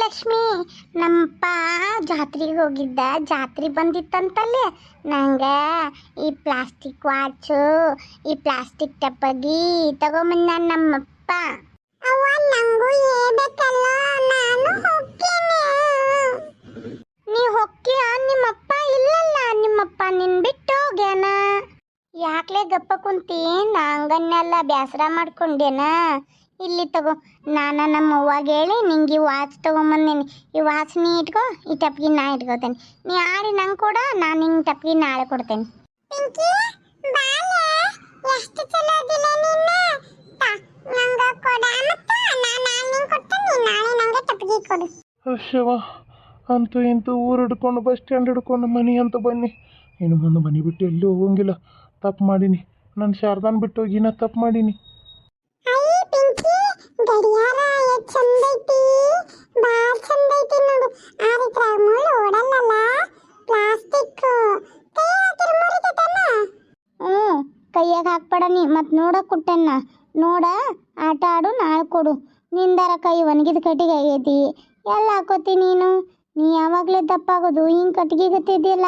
ಲಕ್ಷ್ಮಿ ನಮ್ಮಪ್ಪ ಜಾತ್ರೆಗೆ ಹೋಗಿದ್ದ. ಜಾತ್ರೆ ಬಂದಿತ್ತಂತಲ್ಲಿ. ನಂಗೆ ಈ ಪ್ಲಾಸ್ಟಿಕ್ ವಾಚು, ಈ ಪ್ಲಾಸ್ಟಿಕ್ ಟಪ್ಪಗಿ ತಗೊಂಬಂದ ನಮ್ಮಪ್ಪ ಅವ್ವ, ನಂಗೂ ಹೇಳ್ಬೇಕಲ್ಲ, ನಾನು ಹೋಗ್ತೀನಿ. ನೀ ಹೊಕ್ಕಿಯ ನಿಮ್ಮಪ್ಪ ಇಲ್ಲಲ್ಲ. ನಿಮ್ಮಪ್ಪ ನಿನ್ ಬಿಟ್ಟು ಹೋಗ್ಯಾನ. ಯಾಕ್ಲೆ ಗಪ್ಪ ಕುಂತಿ? ನಾಂಗನ್ನೆಲ್ಲ ಬ್ಯಾಸರ ಮಾಡ್ಕೊಂಡೇನ? ಇಲ್ಲಿ ತಗೋ ನಾನು ನಮ್ಮ ಅವ್ವಾಗ ಹೇಳಿ ನಿಂಗೆ ಈ ವಾಚ್ ತಗೊಂಬಂದೇನಿ. ಈ ವಾಚ್ ನೀ ಇಟ್ಕೋ ಈ ಟಪ್ಗಿ ನಾ ಇಟ್ಕೋತೇನೆ. ನೀ ಆಡಿ ನಂಗೆ ಕೂಡ ನಾನು ನಿಂಗೆ ಟಪ್ಗಿ ನಾಳೆ ಕೊಡ್ತೇನೆ. ಪಿಂಕಿ ಬಾಲೆ ಎಷ್ಟು ಚಲೋ ನಿನ್ನ ನಂಗೆ ಕೊಡ ಮತ್ತೆ ನಾನು ನಿಂಗೆ ಕೊಡ್ತೇನೆ ನಾಳೆ ನಂಗೆ ಟಪ್ಗಿ ಕೊಡು. ಅಶ್ಯವ ಅಂತೂ ಇಂತೂ ಊರು ಹಿಡ್ಕೊಂಡು ಬಸ್ ಸ್ಟ್ಯಾಂಡ್ ಹಿಡ್ಕೊಂಡು ಮನೆ ಅಂತ ಬನ್ನಿ. ಇನ್ನು ಮುಂದೆ ಮನೆ ಬಿಟ್ಟು ಎಲ್ಲೂ ಹೋಗಂಗಿಲ್ಲ. ತಪ್ಪು ಮಾಡೀನಿ. ನನ್ನ ಶಾರದಾನ್ ಬಿಟ್ಟು ಹೋಗಿ ನಾ ತಪ್ಪು ಮಾಡೀನಿ. ಕೈಯಾಗ ಹಾಕ್ಬೇಡ ನೀ ಮತ್ತು ನೋಡ. ಕುಟ್ಟೆನ್ನ. ನೋಡ, ಆಟ ಆಡು, ನಾಳೆ ಕೊಡು. ನಿಂದರ ಕೈ ಒಣಗಿದ ಕಟ್ಟಿಗೆ ಆಗೈತಿ. ಎಲ್ಲ ಹಾಕೋತಿ ನೀನು. ನೀ ಯಾವಾಗಲೇ ದಪ್ಪಾಗೋದು ಹಿಂಗೆ ಕಟ್ಟಿಗೆ ಗತ್ತಿದ್ಯಲ್ಲ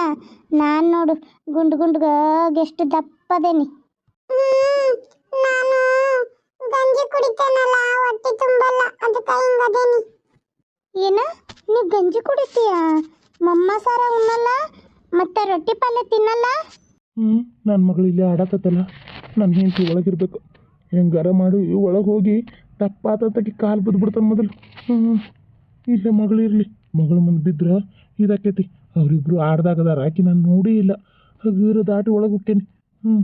ನಾನು ನೋಡು ಗುಂಡು ಗುಂಡ್ಗ ಎಷ್ಟು ದಪ್ಪದೇನಿ. ನಾನು ಗಂಜಿ ಕುಡಿತೇನಲ್ಲ ಹೊಟ್ಟೆ ತುಂಬಲ್ಲ ಅದಕ್ಕೆ ಹಿಂಗದೇನಿ ಏನ? ನೀ ಗಂಜಿ ಕುಡಿತೀಯ? ಮಮ್ಮ ಸಾರ ಉಣ್ಣಲ್ಲ ಮತ್ತೆ ರೊಟ್ಟಿ ಪಲ್ಯ ತಿನ್ನಲ್ಲ? ಹ್ಞೂ ನನ್ನ ಮಗಳು ಇಲ್ಲಿ ಆಡತ್ತಲ್ಲ ನನ್ನ ಹೆಂಡತಿ ಒಳಗಿರ್ಬೇಕು. ಹೆಂಗಾರ ಮಾಡಿ ಒಳಗೆ ಹೋಗಿ ತಪ್ಪಾತಕ್ಕೆ ಕಾಲು ಬಿದ್ದುಬಿಡ್ತಾನೆ ಮೊದಲು. ಹ್ಞೂ ಇಲ್ಲೇ ಮಗಳಿರಲಿ. ಮಗಳು ಮುಂದೆ ಬಿದ್ರೆ ಇದಾಕೈತಿ. ಅವರಿಬ್ರು ಆಡ್ದಾಗದಾರ ಆಕಿ ನಾನು ನೋಡಿ ಇಲ್ಲ. ಹಗೀರ ದಾಟಿ ಒಳಗೆ ಹೋಗ್ತೇನೆ ಹ್ಞೂ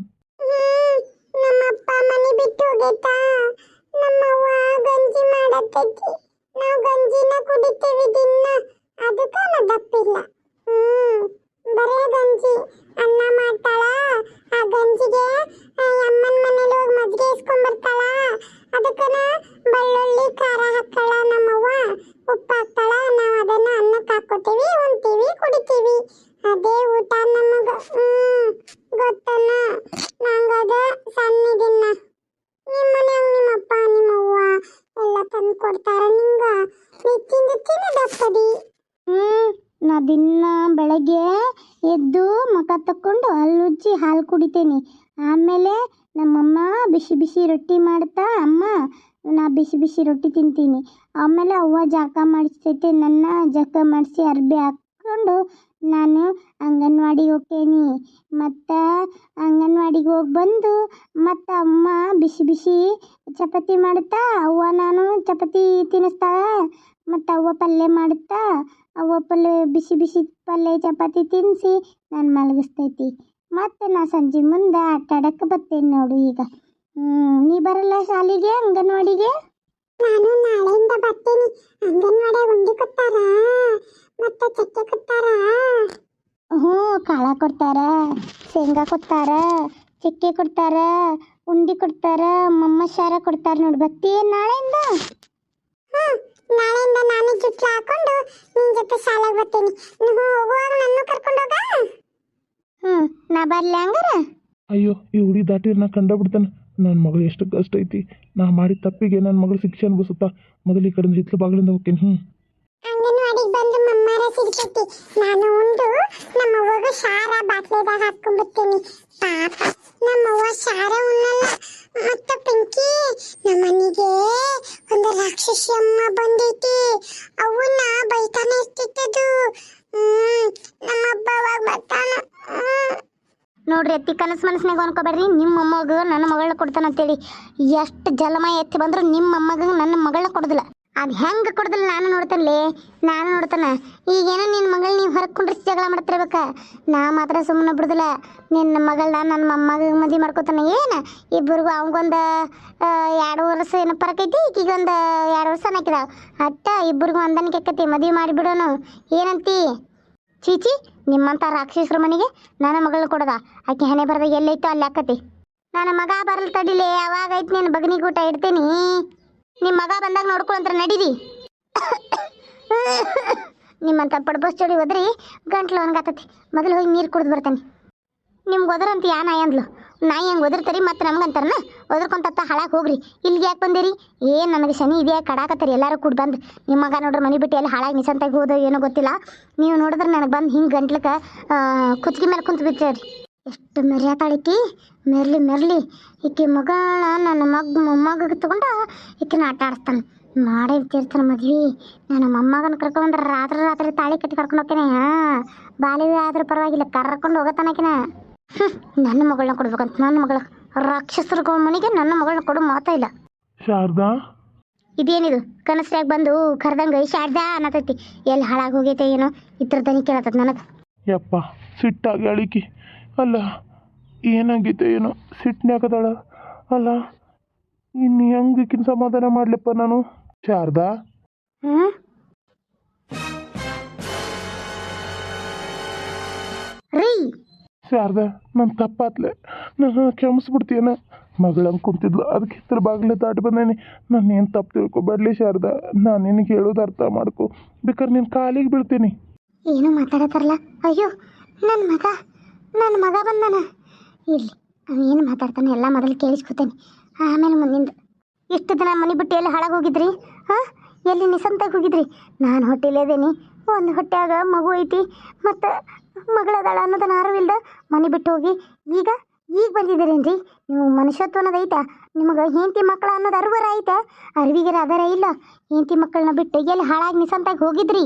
ಗಂಜಿ ನಾವು ದಪ್ಪಿಲ್ಲ ಹ್ಮ್ ಬರೇ ಗಂಜಿ ಅನ್ನ ಮಾಡ್ತಾಳ ಆ ಗಂಜಿಗೆ ಆ ಅಮ್ಮನ ಮನೇಲಿ ಹೋಗಿ ಮಜ್ಜಿಗೆ ಇಸ್ಕೊಂಡ್ ಬರ್ತಾಳ ಅದಕ್ಕನ ಬೆಳ್ಳುಳ್ಳಿ ಖಾರ ಹಾಕ್ತಾಳ ನಮ್ಮವ್ವ ಉಪ್ಪು ಹಾಕ್ತಾಳ ನಾವು ಅದನ್ನ ಅನ್ನಕ್ಕೆ ಹಾಕೋತೀವಿ ಉಣ್ತೀವಿ ಕುಡಿತೀವಿ ಅದೇ ಊಟ ನಮಗ ಹ್ಮ್ ಗೊತ್ತನ ನಂಗದ ಸಣ್ಣಿದಿನ್ನ ನಿಮ್ಮ ಮನ್ಯಾಗ ನಿಮ್ಮಪ್ಪ ನಿಮ್ಮವ್ವ ಎಲ್ಲ ತಂದು ಕೊಡ್ತಾರ ನಿಂಗ ನೆಚ್ಚಿಂದ ತಿನ್ನದಪ್ಪದಿ ಹ್ಮ್ ನಾ ದಿನ ಬೆಳಗ್ಗೆ ಎದ್ದು ಮುಖ ತಕ್ಕೊಂಡು ಹಲ್ಲುಜ್ಜಿ ಹಾಲು ಕುಡಿತೇನೆ ಆಮೇಲೆ ನಮ್ಮಮ್ಮ ಬಿಸಿ ಬಿಸಿ ರೊಟ್ಟಿ ಮಾಡ್ತಾ ಅಮ್ಮ ನಾ ಬಿಸಿ ಬಿಸಿ ರೊಟ್ಟಿ ತಿಂತೀನಿ ಆಮೇಲೆ ಅವ್ವ ಜಳಕ ಮಾಡಿಸ್ತೈತೆ ಜಳಕ ಮಾಡಿಸಿ ಅರ್ಬಿ ಹಾಕ್ಕೊಂಡು ನಾನು ಅಂಗನವಾಡಿಗೆ ಹೋಗ್ತೇನೆ. ಮತ್ತು ಅಂಗನವಾಡಿಗೆ ಹೋಗಿ ಬಂದು ಮತ್ತು ಅಮ್ಮ ಬಿಸಿ ಬಿಸಿ ಚಪಾತಿ ಮಾಡುತ್ತಾ, ಅವ್ವ ನಾನು ಚಪಾತಿ ತಿನ್ನಿಸ್ತಾಳೆ. ಮತ್ತು ಅವ್ವ ಪಲ್ಯ ಮಾಡುತ್ತಾ, ಅವ್ವ ಪಲ್ಯ ಬಿಸಿ ಬಿಸಿ ಪಲ್ಯ ಚಪಾತಿ ತಿನ್ನಿಸಿ ನಾನು ಮಲಗಿಸ್ತೈತಿ. ಮತ್ತು ನಾ ಸಂಜೆ ಮುಂದೆ ಆಟ ಬರ್ತೇನೆ ನೋಡು ಈಗ. ನೀ ಬರಲ್ಲ ಶಾಲೆಗೆ, ಅಂಗನವಾಡಿಗೆ? ನಾನು ನಾಳೆಯಿಂದ ಬರ್ತೀನಿ. ಅಂಗನವಾಡಿ ಉಂಡಿ ಕೊಡ್ತಾರ? ಮತ್ತೆ ಚಕ್ಕೆ ಕೊಡ್ತಾರ? ಹ್ಞೂ ಕಾಳ ಕೊಡ್ತಾರ ಶೇಂಗಾ ಕೊಡ್ತಾರ ಚಕ್ಕೆ ಕೊಡ್ತಾರ ಉಂಡಿ ಕೊಡ್ತಾರ ಮಮ್ಮ ಶಾರ ಕೊಡ್ತಾರ ನೋಡಿ ಬರ್ತೀಯ ನಾಳೆಯಿಂದ? ನಾಳೆಯಿಂದ ನಾನು ಜುಟ್ಲು ಹಾಕೊಂಡು ನಿನ್ನ ಜೊತೆ ಶಾಲೆಗೆ ಬರ್ತೀನಿ. ನೀವು ಹೋಗುವಾಗ ನನ್ನ ಕರ್ಕೊಂಡು ಹೋಗ? ಹ್ಞೂ ನಾ ಬರ್ಲಿ ಹಂಗಾರ? ಅಯ್ಯೋ ಈ ಹುಡಿ ದಾಟಿರ್ ನಾ ಕಂಡ ಬಿಡ್ತಾನೆ ನನ್ನ ಮಗಳು ಎಷ್ಟು ಕಷ್ಟ ಐತಿ. ನಾ ಮಾಡಿದ ತಪ್ಪಿಗೆ ನನ್ನ ಮಗಳು ಶಿಕ್ಷೆ ಅನ್ಭವಿಸುತ್ತಾ ಮೊದಲು ಈ ಕಡೆಯಿಂದ ಹಿತ್ಲು ಬಾಗಿಲಿಂದ ಹೋಗ್ತೀನಿ. ಹ್ಞೂ ಅಂಗನವಾಡಿಗೆ ಸಿಗ್ತೈತಿ. ನಾನು ಬಾಟ್ಲಿದಾಗ ಹಾಕೊಂಡ್ಬಿಡ್ತೀನಿ ಪಾಪ ಉಣ್ಣಲ್ಲ. ಮತ್ತೆ ಪಿಂಕಿ ನಮ್ಮನಿಗೆ ಒಂದು ಅವನ್ನ ಬೈತಾನೆ ಇರ್ತಿತ್ತದು. ಹ್ಮ್ ನಮ್ಮಬ್ಬ ಅವಾಗ ಬರ್ತಾನ. ನೋಡ್ರಿ ಎತ್ತಿ ಕನಸು ಮನಸ್ಸಿನಾಗ ಅನ್ಕೋಬೇಡ್ರಿ ನಿಮ್ಮ ಅಮ್ಮಗ ನನ್ನ ಮಗಳನ್ನ ಕೊಡ್ತಾನಂತೇಳಿ ಎಷ್ಟು ಜಲಮ ಎತ್ತಿ ಬಂದ್ರು ನಿಮ್ಮ ಅಮ್ಮಗ ನನ್ನ ಮಗಳನ್ನ ಕೊಡೋದಿಲ್ಲ. ಅದು ಹೆಂಗೆ ಕೊಡ್ದಿಲ್ಲ ನಾನು ನೋಡ್ತಾನೆ ನಾನು ನೋಡ್ತಾನೆ. ಈಗೇನೋ ನಿನ್ನ ಮಗಳು ನೀವು ಹೊರಗೆ ಜಗಳ ಮಾಡ್ತಿರ್ಬೇಕ. ನಾ ಮಾತ್ರ ಸುಮ್ಮನೆ ಬಿಡುದಿಲ್ಲ. ನಿನ್ನ ಮಗಳನ್ನ ನನ್ನ ಮೊಮ್ಮಗ ಮದುವೆ ಮಾಡ್ಕೊತಾನೆ ಏನು? ಇಬ್ಬರಿಗೂ ಅವಂಗೊಂದು ಎರಡು ವರ್ಷ ಏನೋ ಪರಕೈತಿ ಐತಿ ಈಗೀಗೊಂದು ಎರಡು ವರ್ಷ ಹಾಕಿದಾವ ಅಟ್ಟ ಇಬ್ಬರಿಗೂ ಹೊಂದಾಣಿಕೆ ಆಕತಿ ಮದುವೆ ಮಾಡಿಬಿಡೋನು ಏನಂತಿ? ಚೀಚಿ ನಿಮ್ಮಂಥ ರಾಕ್ಷಸ್ರ ಮನೆಗೆ ನನ್ನ ಮಗಳು ಕೊಡದ? ಆಕೆ ಹಣೆ ಬರದ ಎಲ್ಲೈತೋ ಅಲ್ಲಿ ಆಕತಿ ನನ್ನ ಮಗ ಬರಲ್ ತಡಿಲಿ, ಅವಾಗ ಐತಿ ಬಗ್ನಿ ಬಗನಿಗೆ ಊಟ ಇಡ್ತೀನಿ. ನಿಮ್ಮ ಮಗ ಬಂದಾಗ ನೋಡ್ಕೊಂಡ್ರ ನಡೀರಿ. ನಿಮ್ಮಂಥ ಪಡ್ಬಸ್ ಚೋಡಿ ಹೋದ್ರಿ ಗಂಟ್ಲು ಒಣಗಾತತಿ ಮೊದಲು ಹೋಗಿ ನೀರು ಕುಡಿದು ಬರ್ತಾನೆ. ನಿಮ್ಗೆ ಹೋದ್ರಂತ ಯಾ ನಾಯಿ ಅಂದ್ಲು. ನಾಯಿ ಹೆಂಗೆ ಒದರ್ತಾರಿ ಮತ್ತೆ ನಮ್ಗಂತಾರನ? ಒದರ್ಕೊಂತ ಹಾಳಾಗಿ ಹೋಗ್ರಿ. ಇಲ್ಲಿಗೆ ಯಾಕೆ ಬಂದಿರಿ? ಏನು ನನಗೆ ಶನಿ ಇದೆಯಾ ಕಡಾಕತ್ತಾರಿ, ಎಲ್ಲರೂ ಕೂಡ ಬಂದು. ನಿಮ್ಮ ಮಗ ನೋಡ್ರಿ ಮನೆ ಬಿಟ್ಟು ಎಲ್ಲಿ ಹಾಳಾಗಿ ನಿಸಂತಾಗಿ ಹೋದ ಏನೋ ಗೊತ್ತಿಲ್ಲ. ನೀವು ನೋಡಿದ್ರೆ ನನಗೆ ಬಂದು ಹಿಂಗೆ ಗಂಟ್ಲಕ್ಕೆ ಕುತ್ತಿಗೆ ಮೇಲೆ ಕುಂತು ಬಿಟ್ರಿ ಎಷ್ಟು ಮೆರ್ಯಾತಾಳಿಕಿ. ಮೆರ್ಲಿ ಮೆರ್ಲಿ. ಈಕೆ ಮಗಳ ನನ್ನ ಮಗ ಮೊಮ್ಮಗ ತಗೊಂಡ ಈಕಿನ ಆಟ ಆಡಿಸ್ತಾನೆ. ಮಾಡೇ ತೀರ್ತಾನೆ ಮದ್ವಿ. ನನ್ನ ಮೊಮ್ಮಗನ ಕರ್ಕೊಂಡ್ರೆ ರಾತ್ರಿ ರಾತ್ರಿ ತಾಳಿ ಕಟ್ಟಿ ಕರ್ಕೊಂಡು ಹೋಗ್ತೇನೆ. ಹಾಂ ಬಾಲಿವೆ ಆದ್ರೂ ಪರವಾಗಿಲ್ಲ, ಕರ್ಕೊಂಡು ಹೋಗತ್ತಾನಕಿನ ಹ್ಞೂ ನನ್ನ ಮಗಳನ್ನ ಕೊಡ್ಬೇಕಂತ ನನ್ನ ಮಗಳ ರಾಕ್ಷಸರ ಮನೆಗೆ ನನ್ನ ಮಗಳನ್ನ ಕೊಡು ಮಾತಾ ಇಲ್ಲ. ಶಾರದಾ? ಇದೇನಿದು? ಕನಸ್ರಾಗ ಬಂದು ಕರ್ದಂಗ ಶಾರದಾ ಅನ್ನತೈತಿ ಎಲ್ಲಿ ಹಾಳಾಗಿ ಹೋಗೈತೆ ಏನೋ? ಇತರ ದನಿ ಕೇಳತ್ತದ ನನಗೆ. ಯಪ್ಪ ಸಿಟ್ಟಾಗಿ ಅಳಿಕಿ. ಅಲ್ಲ ಏನಾಗೈತೆ ಏನೋ? ಸಿಟ್ನ್ಯಾಕದಾಳ ಅಲ್ಲ ಇನ್ನು ಹೆಂಗೆ ಕಿನ್ ಸಮಾಧಾನ ಮಾಡ್ಲಪ್ಪ ನಾನು? ಶಾರದಾ? ಹ್ಞೂ ರೀ ಶಾರದಾ ನನ್ನ ತಪ್ಪಾತ್ಲೆ. ನಾನು ಕ್ಷಮಿಸ್ಬಿಡ್ತೀಯನ ಮಗಳಂಗೆ ಕುಂತಿದ್ಲು. ಅದಕ್ಕೆ ಇದ್ರ ಬಾಗಿಲೇ ದಾಟಿ ಬಂದೇನೆ. ನಾನು ಏನು ತಪ್ಪು ತಿಳ್ಕೊಬೇಡಲಿ ಶಾರದ. ನಾನು ನಿನಗೆ ಹೇಳೋದು ಅರ್ಥ ಮಾಡ್ಕೊ. ಬೇಕಾದ್ರೆ ನಿನ್ನ ಕಾಲಿಗೆ ಬೀಳ್ತೀನಿ. ಏನು ಮಾತಾಡತ್ತಾರಲ್ಲ ಅಯ್ಯೋ ನನ್ನ ಮಗ. ನನ್ನ ಮಗ ಬಂದನ. ಇಲ್ಲಿ ಏನು ಮಾತಾಡ್ತಾನೆ ಎಲ್ಲ ಮೊದಲು ಕೇಳಿಸ್ಕೊತೇನೆ. ಆಮೇಲೆ ಮುಂದಿಂದ. ಇಷ್ಟು ದಿನ ಮನೆ ಬಿಟ್ಟು ಎಲ್ಲಿ ಹಾಳಾಗಿ ಹೋಗಿದ್ರಿ? ಹಾಂ? ಎಲ್ಲಿ ನಿಸಂತಾಗಿ ಹೋಗಿದ್ರಿ? ನಾನು ಹೊಟ್ಟೆಲೇದೇನಿ ಒಂದು ಹೊಟ್ಯಾಗ ಮಗು ಐತಿ. ಮತ್ತು ಮಗಳದಾಳ ಅನ್ನೋದನ್ನ ಅರಿವಿಲ್ದ ಮನೆ ಬಿಟ್ಟು ಹೋಗಿ. ಈಗ ಈಗ ಬಂದಿದ್ದೀರೇನ್ರಿ? ನೀವು ಮನುಷ್ಯತ್ವ ಅನ್ನೋದು ಐತಾ. ನಿಮಗೆ ಹೆಂಡತಿ ಮಕ್ಕಳ ಅನ್ನೋದು ಅರಿವರ ಐತ. ಅರಿವಿಗೆರ ಅದರ ಇಲ್ಲ. ಹೆಂಡತಿ ಮಕ್ಕಳನ್ನ ಬಿಟ್ಟು ಎಲ್ಲಿ ಹಾಳಾಗಿ ನಿಸಂತಾಗಿ ಹೋಗಿದ್ರಿ?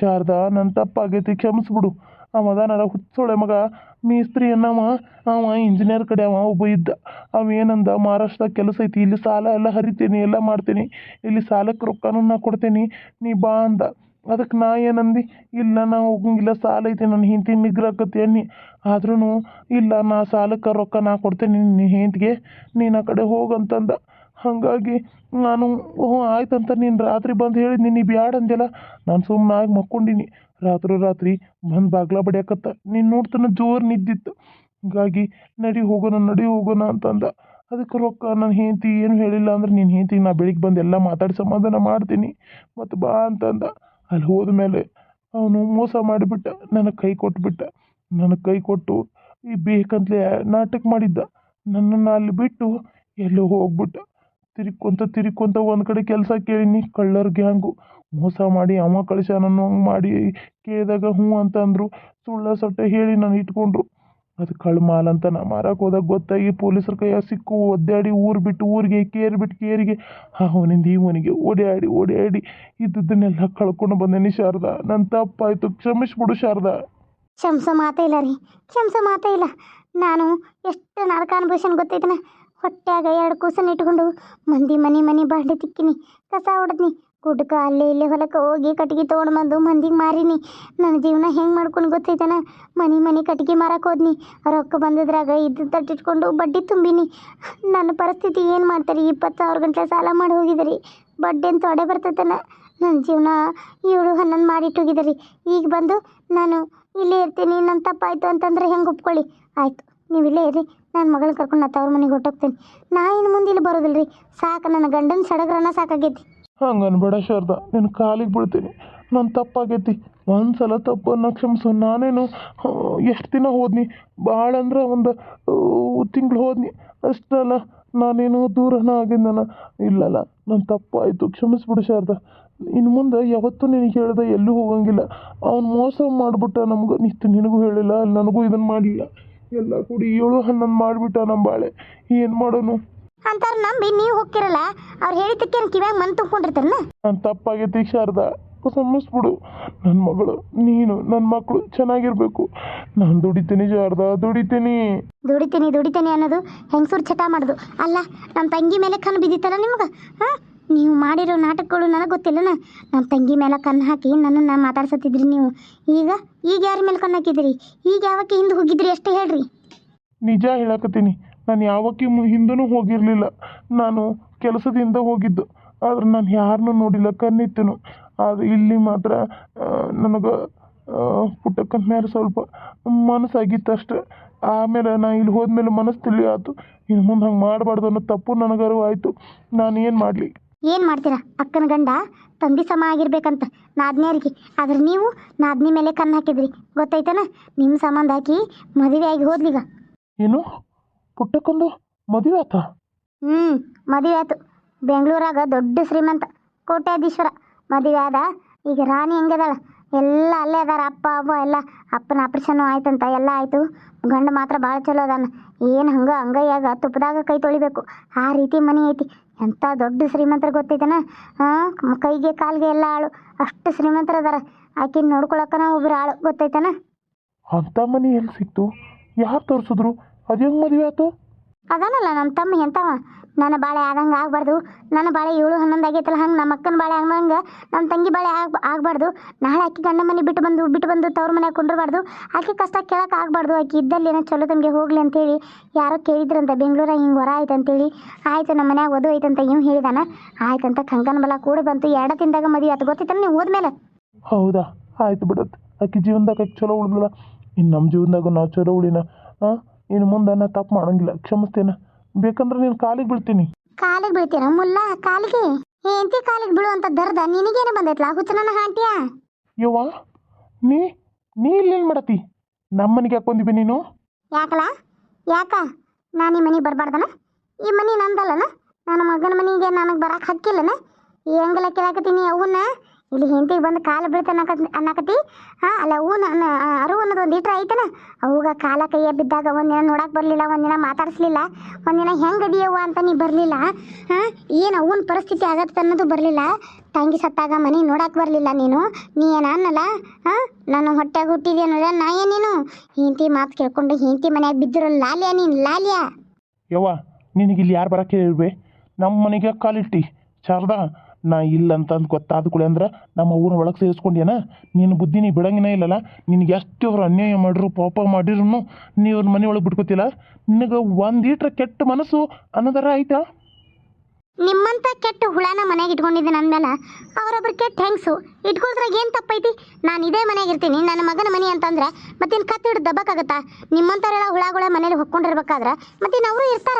ಶಾರದಾ ನನ್ನ ತಪ್ಪಾಗೈತಿ, ಕ್ಷಮಿಸ್ಬಿಡು. ಅವ ಅದಾನಲ್ಲ ಹುಚ್ಚೊಳೆ ಮಗ, ಮೇಸ್ತ್ರಿ ಅನ್ನವ, ಅವ ಇಂಜಿನಿಯರ್ ಕಡೆ ಅವ, ಒಬ್ಬ ಇದ್ದ. ಅವ ಏನಂದ, ಮಹಾರಾಷ್ಟ್ರದಾಗ ಕೆಲಸ ಐತಿ, ಇಲ್ಲಿ ಸಾಲ ಎಲ್ಲ ಹರಿತೀನಿ, ಎಲ್ಲ ಮಾಡ್ತೀನಿ. ಇಲ್ಲಿ ಸಾಲಕ್ಕೆ ರೊಕ್ಕನೂ ನಾ ಕೊಡ್ತೀನಿ. ನೀ ಬಾ ಅಂದ. ಅದಕ್ಕೆ ನಾ ಏನಂದು, ಇಲ್ಲ ನಾ ಹೋಗಂಗಿಲ್ಲ, ಸಾಲ ಐತಿ, ನನ್ನ ಹೆಂಡ್ತಿ ನಿಗ್ರಹಕತಿ ಅನ್ನಿ. ಆದ್ರೂ ಇಲ್ಲ ನಾ ಸಾಲಕ್ಕೆ ರೊಕ್ಕ ನಾ ಕೊಡ್ತೇನೆ ನಿನ್ನ ಹೆಂಡ್ತಿಗೆ, ನೀನು ಆ ಕಡೆ ಹೋಗಂತಂದ ಹಾಗಾಗಿ ನಾನು, ಹ್ಞೂ ಆಯ್ತಂತ ನೀನು ರಾತ್ರಿ ಬಂದು ಹೇಳಿದ್ ನೀನು ಬ್ಯಾಡ ಅಂದೆಲ್ಲ ನಾನು ಸುಮ್ಮನಾಗಿ ಮಕ್ಕೊಂಡಿನಿ. ರಾತ್ರಿ ರಾತ್ರಿ ಬಂದು ಬಾಗ್ಲ ಬಡಿಯಾಕತ್ತ. ನೀನು ನೋಡ್ತಾನೆ ಜೋರು ನಿದ್ದಿತ್ತು. ಹಾಗಾಗಿ ನಡಿ ಹೋಗೋಣ ನಡಿ ಹೋಗೋಣ ಅಂತಂದ. ಅದಕ್ಕೆ ರೊಕ್ಕ ನನ್ನ ಹೆಂಡತಿ ಏನು ಹೇಳಿಲ್ಲ ಅಂದ್ರೆ ನಿನ್ನ ಹೆಂಡ್ತಿಗೆ ನಾ ಬೆಳಿಗ್ಗೆ ಬಂದು ಎಲ್ಲ ಮಾತಾಡಿ ಸಮಾಧಾನ ಮಾಡ್ತೀನಿ. ಮತ್ತು ಬಾ ಅಂತಂದ. ಅಲ್ಲಿ ಹೋದ ಮೇಲೆ ಅವನು ಮೋಸ ಮಾಡಿಬಿಟ್ಟ ನನಗೆ ಕೈ ಕೊಟ್ಬಿಟ್ಟ. ನನಗೆ ಕೈ ಕೊಟ್ಟು ಈ ಬೇಕಂತಲೇ ನಾಟಕ ಮಾಡಿದ್ದ. ನನ್ನನ್ನು ಅಲ್ಲಿ ಬಿಟ್ಟು ಎಲ್ಲೋ ಹೋಗ್ಬಿಟ್ಟ. ತಿರ್ಕೊಂತ ತಿರ್ಕೊಂತ ಒಂದು ಕಡೆ ಕೆಲಸ ಕೇಳೀನಿ ಕಳ್ಳರ್ ಗ್ಯಾಂಗು. ಮೋಸ ಮಾಡಿ ಅವ ಕಳಿಸ್ಯಾನನ್ನು ಹಂಗೆ ಮಾಡಿ ಕೇಳಿದಾಗ ಹ್ಞೂ ಅಂತಂದರು ಸುಳ್ಳ ಸೊಟ್ಟೆ ಹೇಳಿ ನಾನು ಇಟ್ಕೊಂಡ್ರು. ಅದು ಕಳ್ಳ ಮಾಲ್ ಅಂತ ನಾ ಮಾರಕ್ಕೆ ಹೋದಾಗ ಗೊತ್ತಾಗಿ ಪೊಲೀಸರ ಕೈಯಾಗ ಸಿಕ್ಕು, ಒದ್ದಾಡಿ, ಊರು ಬಿಟ್ಟು ಊರಿಗೆ, ಕೇರ್ ಬಿಟ್ಟು ಕೇರಿಗೆ ಅವನಿಂದ ಇವನಿಗೆ ಓಡಾಡಿ ಓಡಾಡಿ ಇದ್ದದ್ದನ್ನೆಲ್ಲ ಕಳ್ಕೊಂಡು ಬಂದೇನಿ ಶಾರದಾ. ನನ್ನ ತಪ್ಪಾಯ್ತು ಕ್ಷಮಿಸ್ಬಿಡು ಶಾರದಾ. ಕ್ಷಮಿಸೋ ಮಾತೇ ಇಲ್ಲ ರೀ, ಕ್ಷಮಿಸೋ ಮಾತೇ ಇಲ್ಲ. ನಾನು ಎಷ್ಟು ನರಕ ಅನುಭವಿಸನ್ ಗೊತ್ತೈತನ ಹೊಟ್ಯಾಗ ಎರಡು ಕೂಸನ್ನ ಇಟ್ಕೊಂಡು ಮಂದಿ ಮನೆ ಮನೆ ಬಾಂಡೆ ತಿಕ್ಕಿನಿ, ಕಸ ಹೊಡೆದ್ನಿ ಗುಡ್ಕ ಅಲ್ಲೇ ಇಲ್ಲೇ ಹೊಲಕ್ಕೆ ಹೋಗಿ ಕಟ್ಗೆ ತೊಗೊಂಡು ಬಂದು ಮಂದಿಗೆ ಮಾರೀನಿ. ನನ್ನ ಜೀವನ ಹೆಂಗೆ ಮಾಡ್ಕೊಂಡು ಗೊತ್ತೈತನ? ಮನೆ ಮನೆ ಕಟ್ಗೆ ಮಾರಕ್ಕೆ ಹೋದ್ನಿ. ರೊಕ್ಕ ಬಂದಿದ್ರಾಗ ಇದ್ದು ತಟ್ಟಿಟ್ಕೊಂಡು ಬಡ್ಡಿ ತುಂಬಿನಿ. ನನ್ನ ಪರಿಸ್ಥಿತಿ ಏನು ಮಾಡ್ತಾರೆ? ಇಪ್ಪತ್ತು ಸಾವಿರ ಗಂಟೆ ಸಾಲ ಮಾಡಿ ಹೋಗಿದ್ರಿ. ಬಡ್ಡಿ ಅಂತ ತೊಡೆ ಬರ್ತೈತನ? ನನ್ನ ಜೀವನ ಏಳು ಹನ್ನೊಂದು ಮಾಡಿಟ್ಟು ಹೋಗಿದ್ರಿ. ಈಗ ಬಂದು ನಾನು ಇಲ್ಲೇ ಇರ್ತೀನಿ. ನನ್ನ ತಪ್ಪಾಯ್ತು ಅಂತಂದ್ರೆ ಹೆಂಗೆ ಒಪ್ಕೊಳ್ಳಿ? ಆಯಿತು, ನೀವು ಇಲ್ಲೇ ಇರ್ರಿ. ನನ್ನ ಮಗಳನ್ನ ಕರ್ಕೊಂಡು ನಾ ತವ್ರ ಮನೆಗೆ ಹೊಟ್ಟೋಗ್ತೀನಿ ನಾ ಇನ್ನು ಮುಂದೆ ಇಲ್ಲಿ ಬರೋದಿಲ್ಲ ರೀ ಸಾಕು ನನ್ನ ಗಂಡನ ಸಡಗ್ರನ ಸಾಕಾಗೈತಿ. ಹಂಗೆ ಅನ್ಬೇಡ ಶಾರದಾ ನಿನ್ನ ಕಾಲಿಗೆ ಬೀಳ್ತೀನಿ. ನನ್ನ ತಪ್ಪಾಗೈತಿ. ಒಂದು ಸಲ ತಪ್ಪನ್ನು ಕ್ಷಮಿಸು. ನಾನೇನು ಎಷ್ಟು ದಿನ ಹೋದ್ನಿ? ಭಾಳ ಅಂದ್ರೆ ಒಂದು ತಿಂಗಳು ಹೋದ್ನಿ. ಅಷ್ಟಲ್ಲ, ನಾನೇನು ದೂರನ ಆಗಿದ್ದನ? ಇಲ್ಲಲ್ಲ ನನ್ನ ತಪ್ಪಾಯಿತು. ಕ್ಷಮಿಸ್ಬಿಡು ಶಾರದಾ. ಇನ್ನು ಮುಂದೆ ಯಾವತ್ತೂ ನಿನಗೆ ಹೇಳ್ದೆ ಎಲ್ಲೂ ಹೋಗಂಗಿಲ್ಲ. ಅವ್ನು ಮೋಸ ಮಾಡಿಬಿಟ್ಟ ನಮ್ಗೆ. ನಿತ್ತು ನಿನಗೂ ಹೇಳಿಲ್ಲ ನನಗೂ ಇದನ್ನು ಮಾಡಲಿಲ್ಲ. ಎಲ್ಲ ಕೂಡಿ ಏಳು ಹನ್ನೊಂದು ಮಾಡಿಬಿಟ್ಟ ನಮ್ಮ ಬಾಳೆ. ಏನು ಮಾಡೋನು? ಅಂತಾರ ನಂಬಿ ನೀವು ಹೋಗ್ತಿರಲ್ಲ ಅವ್ರು ಹೇಳಿದ್ದಕ್ಕೇನು ಕಿವ್ಯಾಗ ಮನ್ ತುಂಬ್ಕೊಂಡಿರ್ತಾರನ ನನ್ನ ತಪ್ಪಾಗೈತಿ ಶಾರದಾ. ಬಿಡು ನನ್ನ ಮಗಳು ನೀನು ನನ್ನ ಮಕ್ಕಳು ಚೆನ್ನಾಗಿರ್ಬೇಕು. ನಾನು ದುಡಿತೀನಿ ಶಾರದಾ ದುಡಿತೀನಿ. ದುಡಿತೀನಿ ದುಡಿತೀನಿ ಅನ್ನೋದು ಹೆಂಗಸೂರು ಚಟ ಮಾಡೋದು. ಅಲ್ಲ ನಮ್ಮ ತಂಗಿ ಮೇಲೆ ಕಣ್ಣು ಬಿದ್ದಿತ್ತಲ್ಲ ನಿಮ್ಗೆ? ಹಾಂ? ನೀವು ಮಾಡಿರೋ ನಾಟಕಗಳು ನನಗೆ ಗೊತ್ತಿಲ್ಲನ? ನಮ್ಮ ತಂಗಿ ಮೇಲೆ ಕಣ್ಣು ಹಾಕಿ ನನ್ನನ್ನು ಮಾತಾಡ್ಸತ್ತಿದ್ರಿ ನೀವು. ಈಗ ಈಗ ಯಾರ ಮೇಲೆ ಕಣ್ಣು ಹಾಕಿದ್ರಿ ಈಗ ಯಾವಕ್ಕೆ ಹಿಂದೆ ಹೋಗಿದ್ರಿ ಅಷ್ಟೇ ಹೇಳ್ರಿ. ನಿಜ ಹೇಳಕತ್ತೀನಿ. ನಾನು ಯಾವಕ್ಕೆ ಹಿಂದೂ ಹೋಗಿರಲಿಲ್ಲ. ನಾನು ಕೆಲಸದಿಂದ ಹೋಗಿದ್ದು. ಆದ್ರೆ ನಾನು ಯಾರನ್ನೂ ನೋಡಿಲ್ಲ ಕಣ್ಣಿತ್ತನು. ಆದರೆ ಇಲ್ಲಿ ಮಾತ್ರ ನನಗೆ ಪುಟ್ಟಕ್ಕನ ಮೇಲೆ ಸ್ವಲ್ಪ ಮನಸ್ಸಾಗಿತ್ತು ಅಷ್ಟೆ. ಆಮೇಲೆ ನಾ ಇಲ್ಲಿ ಹೋದ್ಮೇಲೆ ಮನಸ್ಸು ತಿಳಿ ಆಯ್ತು ಇನ್ನು ಮುಂದೆ ಹಂಗೆ ಮಾಡಬಾರ್ದು ಅನ್ನೋ ತಪ್ಪು ನನಗರು ಆಯಿತು. ನಾನು ಏನು ಮಾಡಲಿ? ಏನು ಮಾಡ್ತೀರಾ? ಅಕ್ಕನ ಗಂಡ ತಂದೆ ಸಮ ಆಗಿರ್ಬೇಕಂತ ನಾದ್ನಿಯರಿಗೆ ಆದ್ರೆ ನೀವು ನಾದ್ನಿ ಮೇಲೆ ಕಣ್ಣು ಹಾಕಿದ್ರಿ. ಗೊತ್ತಾಯ್ತಾನ? ನಿಮ್ಮ ಸಂಬಂಧ ಹಾಕಿ ಮದುವೆ ಆಗಿ ಹೋದ್ಲಿಗ. ಏನು? ಪುಟ್ಟಕ್ಕೊಂದು ಮದುವೆ ಆತ? ಹ್ಞೂ ಮದುವೆ ಆಯ್ತು ಬೆಂಗಳೂರಾಗ ದೊಡ್ಡ ಶ್ರೀಮಂತ ಕೋಟ್ಯಾಧೀಶ್ವರ ಮದುವೆ ಆದ. ಈಗ ರಾಣಿ ಹೆಂಗದಾಳ? ಎಲ್ಲ ಅಲ್ಲೇ ಅದಾರ. ಅಪ್ಪ ಅವ್ವ ಎಲ್ಲ ಅಪ್ಪನ ಆಪ್ರೇಷನ್ ಆಯ್ತಂತ. ಎಲ್ಲ ಆಯಿತು. ಗಂಡ ಮಾತ್ರ ಭಾಳ ಚಲೋ ಅದಾನ. ಏನು ಹಂಗೆ ಅಂಗೈಯಾಗ ತುಪ್ಪದಾಗ ಕೈ ತೊಳಿಬೇಕು? ಆ ರೀತಿ ಮನೆ ಐತಿ. ಎಂಥ ದೊಡ್ಡ ಶ್ರೀಮಂತರು ಗೊತ್ತೈತನ? ಹಾಂ ಕೈಗೆ ಕಾಲಿಗೆ ಎಲ್ಲ ಆಳು. ಅಷ್ಟು ಶ್ರೀಮಂತರು ಅದಾರ. ಆಕಿನ ನೋಡ್ಕೊಳಕ್ಕನ ಒಬ್ರು ಆಳು. ಗೊತ್ತೈತನ? ಅಂತ ಮನೆ ಎಲ್ಲಿ ಸಿಕ್ತು? ಯಾರು ತೋರಿಸಿದ್ರು? ಅದು ಹೆಂಗೆ ಮದುವೆ ಆತು? ಅದಾನಲ್ಲ ನಮ್ಮ ತಮ್ಮ ಎಂತವ? ನನ್ನ ಬಾಳೆ ಆದಂಗೆ ಆಗ್ಬಾರ್ದು. ನನ್ನ ಬಾಳೆ ಏಳು ಹನ್ನೊಂದು ಆಗೈತಲ್ಲ ಹಂಗೆ ನಮ್ಮ ಅಕ್ಕನ ಬಾಳೆ ಹಂಗೆ ನಮ್ಮ ತಂಗಿ ಬಾಳೆ ಆಗ್ ಆಗ್ಬಾರ್ದು. ನಾಳೆ ಆಕೆ ಗಂಡ ಮನೆ ಬಿಟ್ಟು ಬಂದು ಬಿಟ್ಟು ಬಂದು ತವ್ರ ಮನೆ ಕುಂಡ್ರಬಾರ್ದು ಆಕೆ ಕಷ್ಟ ಕೇಳಕ್ಕೆ ಆಗ್ಬಾರ್ದು. ಆಕೆ ಇದ್ದಲ್ಲಿ ಏನೋ ಚಲೋ ತಮಗೆ ಹೋಗ್ಲಿ ಅಂತೇಳಿ ಯಾರೋ ಕೇಳಿದ್ರಂತ ಬೆಂಗಳೂರಾಗ ಹಿಂಗೆ ಹೊರ ಆಯ್ತು ಅಂತೇಳಿ. ಆಯ್ತು ನಮ್ಮ ಮನ್ಯಾಗ ಓದು ಐತಂತ ಇವ್ ಹೇಳಿದಾನ. ಆಯ್ತಂತ ಕಂಕನ ಬಲ ಕೂಡ ಬಂತು. ಎರಡು ತಿಂದಾಗ ಮದುವೆ ಆತು. ಗೊತ್ತೈತನ ನೀವು ಹೋದ್ಮೇಲೆ? ಹೌದಾ? ಆಯ್ತು ಬಿಡತ್ತೆ. ಆಕೆ ಜೀವನದಾಗ ಆಕಿ ಚಲೋ ಉಳಿದ್ಲ ಇನ್ನು ನಮ್ಮ ಜೀವನದಾಗ ನಾವು ಚಲೋ ಉಳಿನ? ಹಾಂ ಇನ್ನು ಮುಂದೆ ನಾ ತಪ್ಪು ಮಾಡಂಗಿಲ್ಲ. ಕ್ಷಮಿಸ್ತೇನೆ. ಬೇಕಂದ್ರೆ ನೀನು ಕಾಲಿಗೆ ಬೀಳ್ತೀನಿ. ಕಾಲಿಗೆ ಬೀಳ್ತೀರ ಮುಲ್ಲ ಕಾಲಿಗೆ? ಹೆಂಡತಿ ಕಾಲಿಗೆ ಬೀಳುವಂತ ದರ್ದ ನಿನಗೇನು ಬಂದೈತ್ಲಾ? ಹುಚ್ಚನನ್ನ ಹಾಂಟಿಯಾ? ಯವ್ವ ನೀ ನೀ ಇಲ್ಲಿ ಮಾಡತ್ತಿ? ಮಾಡತಿ ನಮ್ಮನಿಗೆ ಯಾಕೆ ಬಂದಿವಿ ನೀನು? ಯಾಕಲ? ಯಾಕ? ನಾನು ಈ ಮನೆಗೆ ಬರಬಾರ್ದನ? ಈ ಮನೆ ನಂದಲ್ಲನ? ನನ್ನ ಮಗನ ಮನೆಗೆ ನನಗೆ ಬರಕ್ಕೆ ಹಕ್ಕಿಲ್ಲನ? ಹೆಂಗಲ್ಲ ಕೇಳಾಕತ್ತೀನಿ ಅವನ್ನ? ಇಲ್ಲಿ ಹೆಂಡತಿಗೆ ಬಂದು ಕಾಲು ಬೀಳ್ತ ಅನ್ನಕ ಅನ್ನಕತಿ ಹಾ, ಅಲ್ಲ ಹೂನ ಅರು ಅನ್ನೋದು ಒಂದು ಲೀಟ್ರ್ ಐತನ? ಅವಾಗ ಕಾಲ ಕೈಯ ಬಿದ್ದಾಗ ಒಂದಿನ ನೋಡಕ್ ಬರಲಿಲ್ಲ ಒಂದಿನ ಮಾತಾಡಿಸ್ಲಿಲ್ಲ ಒಂದಿನ ಹೆಂಗ್ ಅದಿಯವ್ವ ಅಂತ ನೀ ಬರಲಿಲ್ಲ, ಹಾ? ಏನು ಅವನ ಪರಿಸ್ಥಿತಿ ಆಗತ್ತೆ ಅನ್ನೋದು ಬರಲಿಲ್ಲ. ತಂಗಿ ಸತ್ತಾಗ ಮನೆ ನೋಡಕ್ಕೆ ಬರಲಿಲ್ಲ ನೀನು. ನೀ ಏನ ಅನ್ನಲ್ಲ? ಹಾ? ನಾನು ಹೊಟ್ಟೆಗೆ ಹುಟ್ಟಿದೇನಲ್ಲ ನಾ ಏನೇನು ಹೆಂಡತಿ ಮಾತು ಕೇಳ್ಕೊಂಡು ಹೆಂಡತಿ ಮನ್ಯಾಗ ಬಿದ್ರು ಲಾಲ್ಯ ನೀನ್, ಲಾಲ್ಯ. ಯವ್ವ, ನಿನಗೆ ಇಲ್ಲಿ ಯಾರು ಬರಕ್ಕೆ ಇರ್ಬೇ ನಮ್ಮ ಮನೆಗೆ ಕಾಲಿಟ್ಟಿ, ಶಾರದಾ. ನಾ ಇಲ್ಲ ಅಂತಂದು ಗೊತ್ತಾದ ಕೂಡಲೇ ಅಂದ್ರೆ ನಮ್ಮ ಊರ ಒಳಗೆ ಸೇರಿಸ್ಕೊಂಡೇನ? ನಿನ್ನ ಬುದ್ಧಿ ನೀ ಬಿಡಂಗಿನೇ ಇಲ್ಲಲ್ಲ? ನಿನಗೆ ಎಷ್ಟು ಅವ್ರು ಅನ್ಯಾಯ ಮಾಡಿರು ಪಾಪ ಮಾಡಿದ್ರು ನೀ ಅವ್ರ ಮನೆ ಒಳಗೆ ಬಿಟ್ಕೋತಿಲ್ಲ? ನಿನಗೆ ಒಂದು ಈಟ್ರ ಕೆಟ್ಟ ಮನಸ್ಸು ಅನ್ನೋದರ ಆಯ್ತಾ ನಿಮ್ಮಂತ ಕೆಟ್ಟ ಹುಳನ ಮನೆಗೆ ನನ್ನ ಅಂದ್ಮೇಲೆ ಅವರೊಬ್ರು ಕೆಟ್ಟ ಹೆಂಗಸು? ಇಟ್ಕೊಳ್ದ್ರಾಗ ಏನು ತಪ್ಪೈತಿ? ನಾನು ಇದೇ ಮನೆಗೆ ಇರ್ತೀನಿ ನನ್ನ ಮಗನ ಮನೆ ಅಂತಂದ್ರೆ ಮತ್ತೇನು ಕತ್ತು ಹಿಡ್ದು ದಬ್ಬಕ್ಕಾಗತ್ತಾ? ನಿಮ್ಮಂಥವರೆಲ್ಲ ಹುಳಗಳ ಮನೇಲಿ ಹೊಕ್ಕೊಂಡಿರ್ಬೇಕಾದ್ರೆ ಮತ್ತೇನು ಅವರು ಇರ್ತಾರ?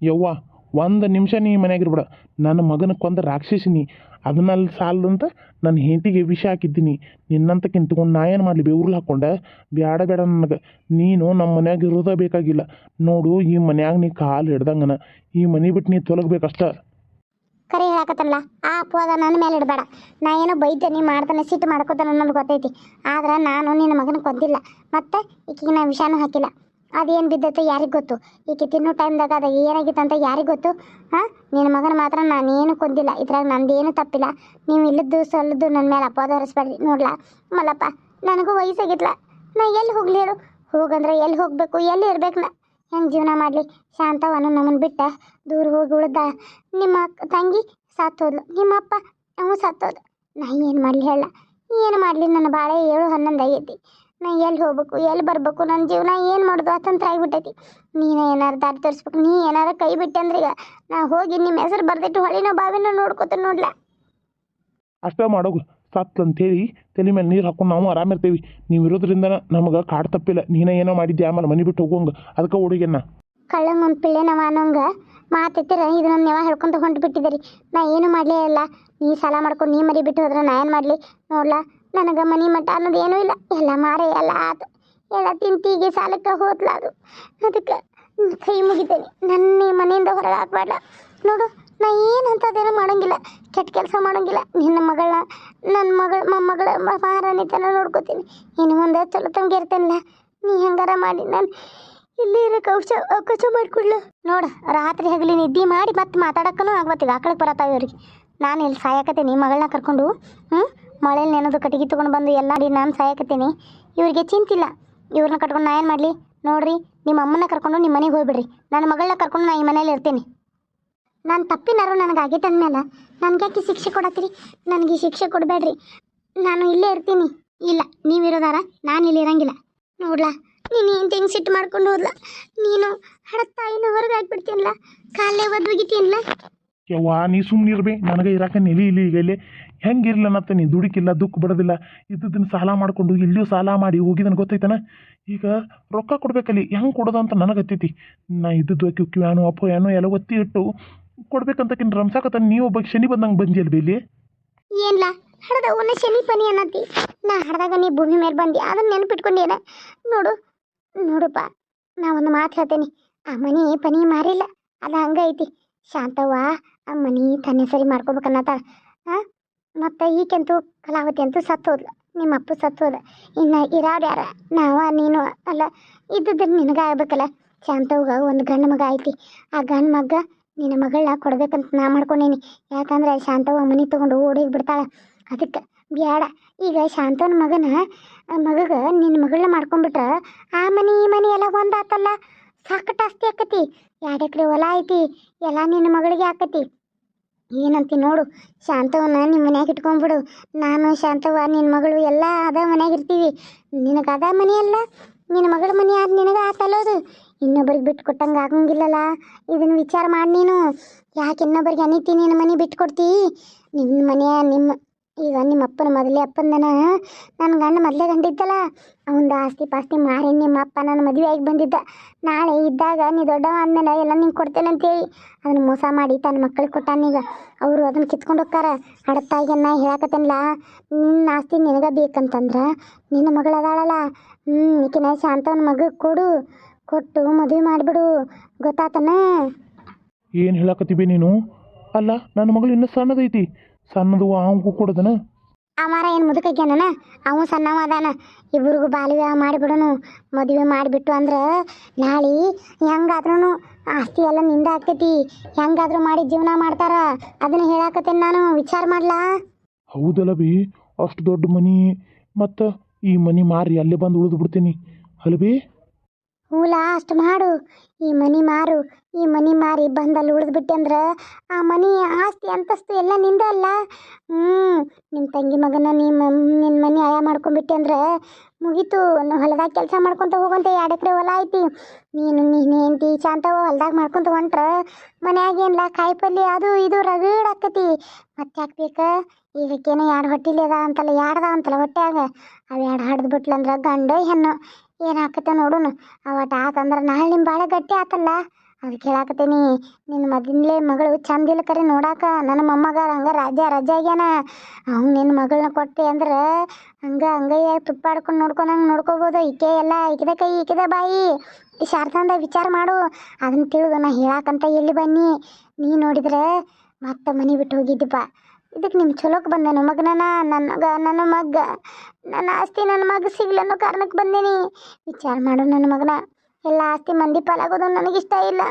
ಯವ್ವ ಒಂದು ನಿಮಿಷ ನೀ ಮನ್ಯಾಗ ಇರ್ಬೇಡ. ನನ್ನ ಮಗನ ಕೊಂದ ರಾಕ್ಷಸಿನಿ. ಅದನ್ನಲ್ಲಿ ಸಾಲದಂತ ನನ್ನ ಹೆಂಡತಿಗೆ ವಿಷ ಹಾಕಿದ್ದೀನಿ. ನಿನ್ನಂತ ಕಿಂತ್ಕೊಂಡು ನಾ ಏನು ಮಾಡಲಿ? ಬೆವ್ರಲ್ಲಿ ಹಾಕ್ಕೊಂಡೆ ಬೇಡ ಬೇಡ ನನಗೆ. ನೀನು ನಮ್ಮ ಮನ್ಯಾಗ ಇರೋದೇ ಬೇಕಾಗಿಲ್ಲ. ನೋಡು, ಈ ಮನ್ಯಾಗ ನೀ ಕಾಲು ಹಿಡ್ದಂಗನ. ಈ ಮನೆ ಬಿಟ್ಟು ನೀ ತೊಲಗಬೇಕಷ್ಟ. ಕರೆ ಹೇಳಕತ್ತಲ್ಲ ಆ ಅಪವಾದ ನನ್ನ ಮೇಲೆ ಇಡಬೇಡ. ನಾ ಏನೋ ಬೈತೇನೆ ಮಾಡ್ತಾನೆ, ಸಿಟ್ಟು ಮಾಡ್ಕೋತಾನೆ ಅನ್ನೋದು ಗೊತ್ತೈತಿ. ಆದ್ರೆ ನಾನು ನಿನ್ನ ಮಗನ ಕೊಂದಿಲ್ಲ. ಮತ್ತೆ ಈಕಿಗೆ ನಾ ವಿಷಾನು ಹಾಕಿಲ್ಲ. ಅದೇನು ಬಿದ್ದೈತೆ ಯಾರಿಗೆ ಗೊತ್ತು? ಈಕೆ ತಿನ್ನೋ ಟೈಮ್ದಾಗ ಅದು ಏನಾಗಿತ್ತು ಅಂತ ಯಾರಿಗೆ ಗೊತ್ತು? ಹಾಂ? ನಿನ್ನ ಮಗನ ಮಾತ್ರ ನಾನೇನು ಕೊಂದಿಲ್ಲ. ಇದ್ರಾಗ ನಂದೇನು ತಪ್ಪಿಲ್ಲ. ನೀವು ಇಲ್ಲದ್ದು ಸಲ್ಲದ್ದು ನನ್ನ ಮೇಲೆ ಅಪವಾದ ಹೊರಿಸ್ಬೇಡ್ರಿ. ನೋಡ್ಲಾ? ಮಲ್ಲಪ್ಪ, ನನಗೂ ವಯಸ್ಸಾಗಿತ್ಲ ನಾ ಎಲ್ಲಿ ಹೋಗ್ಲಿ ಹೇಳು? ಹೋಗಂದ್ರೆ ಎಲ್ಲಿ ಹೋಗಬೇಕು? ಎಲ್ಲಿ ಇರ್ಬೇಕು ನಾ? ಹೆಂಗೆ ಜೀವನ ಮಾಡಲಿ? ಶಾಂತವನು ನಮ್ಮನ್ನು ಬಿಟ್ಟ ದೂರ ಹೋಗಿ ಉಳ್ದ. ನಿಮ್ಮ ತಂಗಿ ಸತ್ತೋದ್ಲು. ನಿಮ್ಮ ಅಪ್ಪ ಸತ್ತೋದು ಸತ್ತೋದ. ನಾ ಏನು ಮಾಡಲಿ ಹೇಳ? ಏನು ಮಾಡಲಿ? ನನ್ನ ಬಾಳೆ ಏಳು ಹನ್ನೊಂದು ಆಗೈತಿ. ನಾ ಎಲ್ಲಿ ಹೋಗ್ಬೇಕು ಎಲ್ಲಿ ಬರಬೇಕು ನನ್ನ ಜೀವನ ಏನು ಮಾಡೋದು ಅತಂತ್ರ ಆಗಿಬಿಟ್ಟೈತಿ. ನೀನು ಏನಾರು ದಾರಿ ತೋರಿಸ್ಬೇಕು ನೀ ಏನಾರು ಕೈ ಬಿಟ್ಟೆ ಅಂದ್ರೆ ಈಗ ನಾ ಹೋಗಿ ನಿಮ್ಮ ಹೆಸರು ಬರ್ದಿಟ್ಟು ಹೊಳಿನ ಬಾವಿನ ನೋಡ್ಕೊತೀನಿ ನೋಡ್ಲ. ಅಷ್ಟೇ ಮಾಡೋಗು ಸತ್ ಅಂತೇಳಿ ತಲೆ ಮೇಲೆ ನೀರು ಹಾಕೊಂಡು ನಾವು ಆರಾಮಿರ್ತೀವಿ ನೀವು ಇರೋದ್ರಿಂದ ನಮಗೆ ಕಾಡು ತಪ್ಪಿಲ್ಲ ನೀನೇ ಏನೋ ಮಾಡಿದ್ದೆ ಆಮೇಲೆ ಮನೆ ಬಿಟ್ಟು ಹೋಗೋಂಗ ಅದಕ್ಕೆ ಹುಡುಗಿಯನ್ನ. ಕಳ್ಳಂಗ ಒಂದು ಪಿಳ್ಳೆನವ ಅನ್ನೋಂಗ ಮಾತೆತ್ತಿರ ಇದನ್ನ ಯಾವ ಹೇಳ್ಕೊಂತ ಹೊಂಟು ಬಿಟ್ಟಿದ್ದೀರಿ ನಾ ಏನು ಮಾಡಲೇ ಇಲ್ಲ ನೀ ಸಾಲ ಮಾಡ್ಕೊಂಡು ನೀ ಮರಿ ಬಿಟ್ಟು ಹೋದ್ರೆ ನಾ ಏನು ಮಾಡಲಿ ನೋಡ್ಲಾ. ನನಗೆ ಮನಿ ಮಠ ಅನ್ನೋದು ಏನೂ ಇಲ್ಲ. ಎಲ್ಲ ಮಾರೇ, ಎಲ್ಲ ಆತು. ಎಲ್ಲ ತಿಂತಿಗೆ ಸಾಲಕ್ಕೆ ಹೋದ್ಲ ಅದು. ಅದಕ್ಕೆ ಕೈ ಮುಗಿತೇನೆ. ನನ್ನ ಮನೆಯಿಂದ ಹೊರಗೆ ಹಾಕ್ಬೇಡ ನೋಡು, ನಾ ಏನು ಅಂಥದ್ದೇನೂ ಮಾಡೋಂಗಿಲ್ಲ. ಕೆಟ್ಟ ಕೆಲಸ ಮಾಡೋಂಗಿಲ್ಲ. ನಿನ್ನ ಮಗಳ ನನ್ನ ಮಗಳ ಮೊಮ್ಮಗಳ ಮಹಾರಾಣಿತನ ನೋಡ್ಕೋತೀನಿ. ಇನ್ನು ಮುಂದೆ ಚಲೋ ತಂಗಿ ನೀ ಹೆಂಗಾರ ಮಾಡಿ, ನಾನು ಇಲ್ಲಿ ಇರೋ ಕೌಶ ಅವಕಾಶ ಮಾಡಿಕೊಡ್ಲು. ನೋಡು, ರಾತ್ರಿ ಹಗಲಿ ನಿದ್ದೆ ಮಾಡಿ ಮತ್ತೆ ಮಾತಾಡೋಕ್ಕೂ ಆಗ್ಬತ್ತೀಗ ಆಕಳಕ್ಕೆ ಬರತ್ತಾವ ಇವ್ರಿಗೆ. ನಾನು ಇಲ್ಲಿ ಸಾಯಕತ್ತೀನಿ? ಮಗಳನ್ನ ಕರ್ಕೊಂಡು ಹ್ಞೂ ಮಳೇಲಿ ನೆನದು ಕಟ್ಟಿಗೆ ತೊಗೊಂಡು ಬಂದು ಎಲ್ಲ ಅಡಿ ನಾನು ಸಾಯಕತ್ತೀನಿ. ಇವ್ರಿಗೆ ಚಿಂತಿಲ್ಲ. ಇವ್ರನ್ನ ಕಟ್ಕೊಂಡು ನಾ ಏನು ಮಾಡಲಿ? ನೋಡ್ರಿ ನಿಮ್ಮ ಅಮ್ಮನ ಕರ್ಕೊಂಡು ನಿಮ್ಮ ಮನೆಗೆ ಹೋಗ್ಬಿಡ್ರಿ. ನನ್ನ ಮಗಳನ್ನ ಕರ್ಕೊಂಡು ನಾ ಈ ಮನೇಲಿ ಇರ್ತೀನಿ. ನಾನು ತಪ್ಪಿನಾರು ನನಗೆ ಆಗೈತೆ ಅಂದಮೇಲೆ ನನಗೆ ಯಾಕೆ ಶಿಕ್ಷೆ ಕೊಡತ್ತೀರಿ? ನನಗೆ ಶಿಕ್ಷೆ ಕೊಡಬೇಡ್ರಿ. ನಾನು ಇಲ್ಲೇ ಇರ್ತೀನಿ. ಇಲ್ಲ ನೀವಿರೋದಾರ ನಾನು ಇಲ್ಲಿ ಇರಂಗಿಲ್ಲ. ನೋಡ್ಲಾ, ನೀನು ಏನು ಹೆಂಗೆ ಸಿಟ್ಟು ಮಾಡ್ಕೊಂಡು ಹೋದ್ಲ? ನೀನು ಹಡ ತಾಯಿನ ಹೊರಗೆ ಹಾಕ್ಬಿಡ್ತೀನಲ್ಲ ಕಾಲೇ ಒದ್ಗಿತೀನಲ್ಲ ಯವ್ವ, ನೀ ಸುಮ್ಮನೆ ಇರ್ಬೇ ನನಗೆ ಇರಾಕ ನೆಲೆ ಇಲ್ಲಿ ಈಗ ಇಲ್ಲಿ. ಹೆಂಗೆ ಮತ್ತೆ ನೀ ದುಡುಕಿಲ್ಲ, ದುಃಖ ಬಿಡೋದಿಲ್ಲ ಇದ್ದದನ್ನು ಸಾಲ ಮಾಡಿಕೊಂಡು ಇಲ್ಲಿಯೂ ಸಾಲ ಮಾಡಿ ಹೋಗಿದನ್ ಗೊತ್ತೈತನ? ಈಗ ರೊಕ್ಕ ಕೊಡ್ಬೇಕಲ್ಲಿ, ಹೆಂಗೆ ಕೊಡೋದು ಅಂತ ನನಗೆ ನಾ ಇದ್ದದ್ದು ಕಿಕ್ಕಿ ಏನೋ ಅಪ್ಪೋ, ಏನೋ ಎಲ್ಲ ಒತ್ತಿ ಇಟ್ಟು ಕೊಡ್ಬೇಕಂತಕಿನ್ ರಂಸಾಕತ್ತ ನೀವು ಒಬ್ಬ ಶನಿ ಬಂದಂಗೆ ಬಂದಿಯಲ್ಲ ಬೇಲಿ ಏನ್ಲ, ಹಡದ ಅವನ ಶನಿ ಪನಿ ಅನ್ನತಿ ನಾ ಹಡದಾಗ ನೀ ಭೂಮಿ ಮೇಲೆ ಬಂದಿ ಅದನ್ನ ನೆನಪಿಟ್ಕೊಂಡೇನ ನೋಡು ನೋಡಪ್ಪ ನಾ ಒಂದು ಮಾತು ಹೇಳ್ತೇನೆ. ಆ ಮನಿ ಪನಿ ಮಾರಿಲ್ಲ, ಅದು ಹಂಗೈತಿ ಶಾಂತವ್ವ, ಆ ಮನಿ ತನ್ನ ಸರಿ ಮಾಡ್ಕೋಬೇಕನ್ನತ್ತಾಳ. ಹಾಂ ಮತ್ತು ಈಕೆಂತೂ ಕಲಾವತಿ ಅಂತೂ ಸತ್ತು ಹೋದ್ಲು ನಿಮ್ಮ ಅಪ್ಪ ಸತ್ತೋದ. ಇನ್ನು ಇರಾವ್ರು ಯಾರ ನಾವ, ನೀನು, ಅಲ್ಲ ಇದ್ದಿದ್ರೆ ನಿನಗೆ ಆಗ್ಬೇಕಲ್ಲ ಶಾಂತವ್ಗ ಒಂದು ಗಂಡು ಮಗ ಐತಿ. ಆ ಗಂಡು ಮಗ ನಿನ್ನ ಮಗಳನ್ನ ಕೊಡ್ಬೇಕಂತ ನಾ ಮಾಡ್ಕೊಂಡೀನಿ. ಯಾಕಂದ್ರೆ ಶಾಂತವ್ವ ಮನೆ ತೊಗೊಂಡು ಓಡಿ ಬಿಡ್ತಾಳೆ. ಅದಕ್ಕೆ ಬ್ಯಾಡ. ಈಗ ಶಾಂತವನ ಮಗನ ಮಗಗ ನಿನ್ನ ಮಗಳನ್ನ ಮಾಡ್ಕೊಂಡ್ಬಿಟ್ರ ಆ ಮನೆ ಈ ಮನೆ ಎಲ್ಲ ಒಂದಾತಲ್ಲ. ಸಾಕಟ್ಟು ಆಸ್ತಿ ಆಕತಿ. ಎರಡು ಎಕರೆ ಹೊಲ ಐತಿ. ಎಲ್ಲ ನಿನ್ನ ಮಗಳಿಗೆ ಆಕತಿ. ಏನಂತಿ ನೋಡು, ಶಾಂತವನ್ನ ನಿಮ್ಮ ಮನ್ಯಾಗ ಇಟ್ಕೊಂಡ್ಬಿಡು ನಾನು, ಶಾಂತವ್ವ ನಿನ್ನ ಮಗಳು ಎಲ್ಲ ಅದ ಮನ್ಯಾಗ ಇರ್ತೀವಿ. ನಿನಗೆ ಅದ ಮನೆ ಅಲ್ಲ? ನಿನ್ನ ಮಗಳ ಮನೆ ಆದ ನಿನಗೆ ಆತಲ್ಲೋದು ಇನ್ನೊಬ್ಬರಿಗೆ ಬಿಟ್ಟು ಕೊಟ್ಟಂಗೆ ಆಗಂಗಿಲ್ಲಲ್ಲ ಇದನ್ನು ವಿಚಾರ ಮಾಡಿ ನೀನು. ಯಾಕೆ ಇನ್ನೊಬ್ಬರಿಗೆ ಅನಿತಿ ನಿನ್ನ ಮನೆ ಬಿಟ್ಟು ಕೊಡ್ತೀ? ನಿಮ್ಮ ಮನೆಯ ನಿಮ್ಮ ಈಗ ನಿಮ್ಮ ಅಪ್ಪನ ಮೊದಲೇ ಅಪ್ಪಂದನ. ನನ್ನ ಗಂಡ ಮೊದಲೇ ಗಂಡಿದ್ದಲ್ಲ. ಇದ್ದಲ್ಲ ಆಸ್ತಿ ಪಾಸ್ತಿ ಮಾರಿ ನಿಮ್ಮ ಅಪ್ಪ ನನ್ನ ಮದುವೆ ಆಗಿ ಬಂದಿದ್ದ. ನಾಳೆ ಇದ್ದಾಗ ನೀ ದೊಡ್ಡವ ಅಂದಮೇಲೆ ಎಲ್ಲ ನಿಂಗೆ ಕೊಡ್ತೇನೆ ಅಂತೇಳಿ ಅದನ್ನ ಮೋಸ ಮಾಡಿ ತನ್ನ ಮಕ್ಕಳಿಗೆ ಕೊಟ್ಟಾನೀಗ ಅವರು ಅದನ್ನ ಕಿತ್ಕೊಂಡು ಹೋಗ್ತಾರ. ಅಡತ್ತಾಗಿ ನಾ ಹೇಳಕತ್ತೇನಲ್ಲ. ನಿನ್ನ ಆಸ್ತಿ ನಿನಗೆ ಬೇಕಂತಂದ್ರೆ ನಿನ್ನ ಮಗಳು ಅದಾಳಲ್ಲ ಹ್ಞೂ ಈಕಿನ ಶಾಂತವನ ಮಗ ಕೊಡು. ಕೊಟ್ಟು ಮದುವೆ ಮಾಡಿಬಿಡು. ಗೊತ್ತಾತನ? ಏನು ಹೇಳಕತ್ತೀವಿ ನೀನು? ಅಲ್ಲ, ನನ್ನ ಮಗಳು ಇನ್ನೂ ಸಣ್ಣದೈತಿ. ಸಣ್ಣದು ಅವಂಗೂ ಕೊಡದನ? ಅಮಾರ ಏನು ಮುದುಕಗ್ಯಾನ ಅವ ಸಣ್ಣವ ಅದಾನ. ಇಬ್ಬರಿಗೂ ಬಾಲ್ಯ ಮಾಡಿಬಿಡೋನು. ಮದುವೆ ಮಾಡಿಬಿಟ್ಟು ಅಂದ್ರೆ ನಾಳೆ ಹೆಂಗಾದ್ರೂ ಆಸ್ತಿ ಎಲ್ಲ ನಿಂದ ಆಗ್ತೈತಿ. ಹೆಂಗಾದ್ರೂ ಮಾಡಿ ಜೀವನ ಮಾಡ್ತಾರ. ಅದನ್ನ ಹೇಳಾಕತ್ತೇನೆ ನಾನು. ವಿಚಾರ ಮಾಡ್ಲಾ? ಹೌದಲ್ಲ ಬಿ ಅಷ್ಟು ದೊಡ್ಡ ಮನಿ. ಮತ್ತು ಈ ಮನಿ ಮಾರಿ ಅಲ್ಲೇ ಬಂದು ಉಳಿದು ಬಿಡ್ತೀನಿ. ಅಲ್ಬಿ ಹೂಲ ಅಷ್ಟು ಮಾಡು. ಈ ಮನಿ ಮಾರು. ಈ ಮನಿ ಮಾರಿ ಬಂದಲ್ಲಿ ಉಳಿದ್ಬಿಟ್ಟೆ ಅಂದ್ರೆ ಆ ಮನಿ ಆಸ್ತಿ ಅಂತಸ್ತು ಎಲ್ಲ ನಿಂದ ಅಲ್ಲ. ಹ್ಞೂ ನಿಮ್ಮ ತಂಗಿ ಮಗನ ನಿಮ್ಮ ನಿನ್ನ ಮನೆ ಆಯ ಮಾಡ್ಕೊಂಡ್ಬಿಟ್ಟೆ ಅಂದ್ರೆ ಮುಗೀತು. ಹೊಲದಾಗ ಕೆಲಸ ಮಾಡ್ಕೊತ ಹೋಗಂತ ಎರಡು ಎಕರೆ ಹೊಲ ಐತಿ. ನೀನು ನೀನು ಹೆಂಡತಿ ಶಾಂತವ ಹೊಲದಾಗ ಮಾಡ್ಕೊತ ಹೊಂಟ್ರೆ ಮನ್ಯಾಗ ಏನಿಲ್ಲ ಕಾಯಿ ಅದು ಇದು ರಗಡ್ ಆಕತಿ. ಮತ್ತೆ ಹಾಕ್ಬೇಕ ಇದಕ್ಕೇನೋ ಎರಡು ಹೊಟ್ಟಿಲಿ ಅದ ಅಂತಲ್ಲ ಎರಡ್ದ ಅಂತಲ್ಲ ಹೊಟ್ಟೆಯಾಗ ಅವು ಎರಡು ಹಡ್ದು ಬಿಟ್ಲಂದ್ರೆ ಗಂಡ ಹೆಣ್ಣು. ಏನು ನೋಡೋಣ ಅವತ್ತು ಆತಂದ್ರೆ ನಾಳೆ ನಿಮ್ಮ ಭಾಳ ಗಟ್ಟಿ ಆತಲ್ಲ. ಅದಕ್ಕೆ ಹೇಳಾಕತ್ತೀನಿ ನಿನ್ನ ಮದಿನಲೇ ಮಗಳು ಚಂದಿಲ್ಲ ಕರೆ ನೋಡಾಕ. ನನ್ನ ಮೊಮ್ಮಗ ಹಂಗ ರಾಜ ರಜ ಆಗ್ಯಾನ. ಅವ್ನು ನಿನ್ನ ಮಗಳನ್ನ ಕೊಟ್ಟೆ ಅಂದ್ರೆ ಹಂಗ ಹಂಗಯ್ಯ ತುಪ್ಪ ಆಡ್ಕೊಂಡು ನೋಡ್ಕೊಂಡಂಗೆ ನೋಡ್ಕೋಬೋದು. ಈಕೆ ಎಲ್ಲ ಈಕಿದ ಕೈ, ಈಕಿದ ಬಾಯಿ. ಶಾರದಾಂದ ವಿಚಾರ ಮಾಡು. ಅದನ್ನ ತಿಳಿದು ನಾ ಹೇಳಾಕಂತ ಎಲ್ಲಿ ಬನ್ನಿ? ನೀ ನೋಡಿದ್ರೆ ಮತ್ತೆ ಮನೆ ಬಿಟ್ಟು ಹೋಗಿದ್ದಪ್ಪ ಇದಕ್ಕೆ ನಿಮ್ಮ ಚಲೋಕ್ ಬಂದೇನು ಮಗನನ ನನ್ನ ಮಗ ನನ್ನ ಮಗ, ನನ್ನ ಆಸ್ತಿ, ನನ್ನ ಮಗ ಸಿಗ್ಲನ್ನೋ ಕಾರಣಕ್ಕೆ ಬಂದೇನಿ. ವಿಚಾರ ಮಾಡು ನನ್ನ ಮಗನ. ಎಲ್ಲ ಆಸ್ತಿ ಮಂದಿ ಪಾಲಾಗೋದು ನನಗಿಷ್ಟ ಇಲ್ಲ.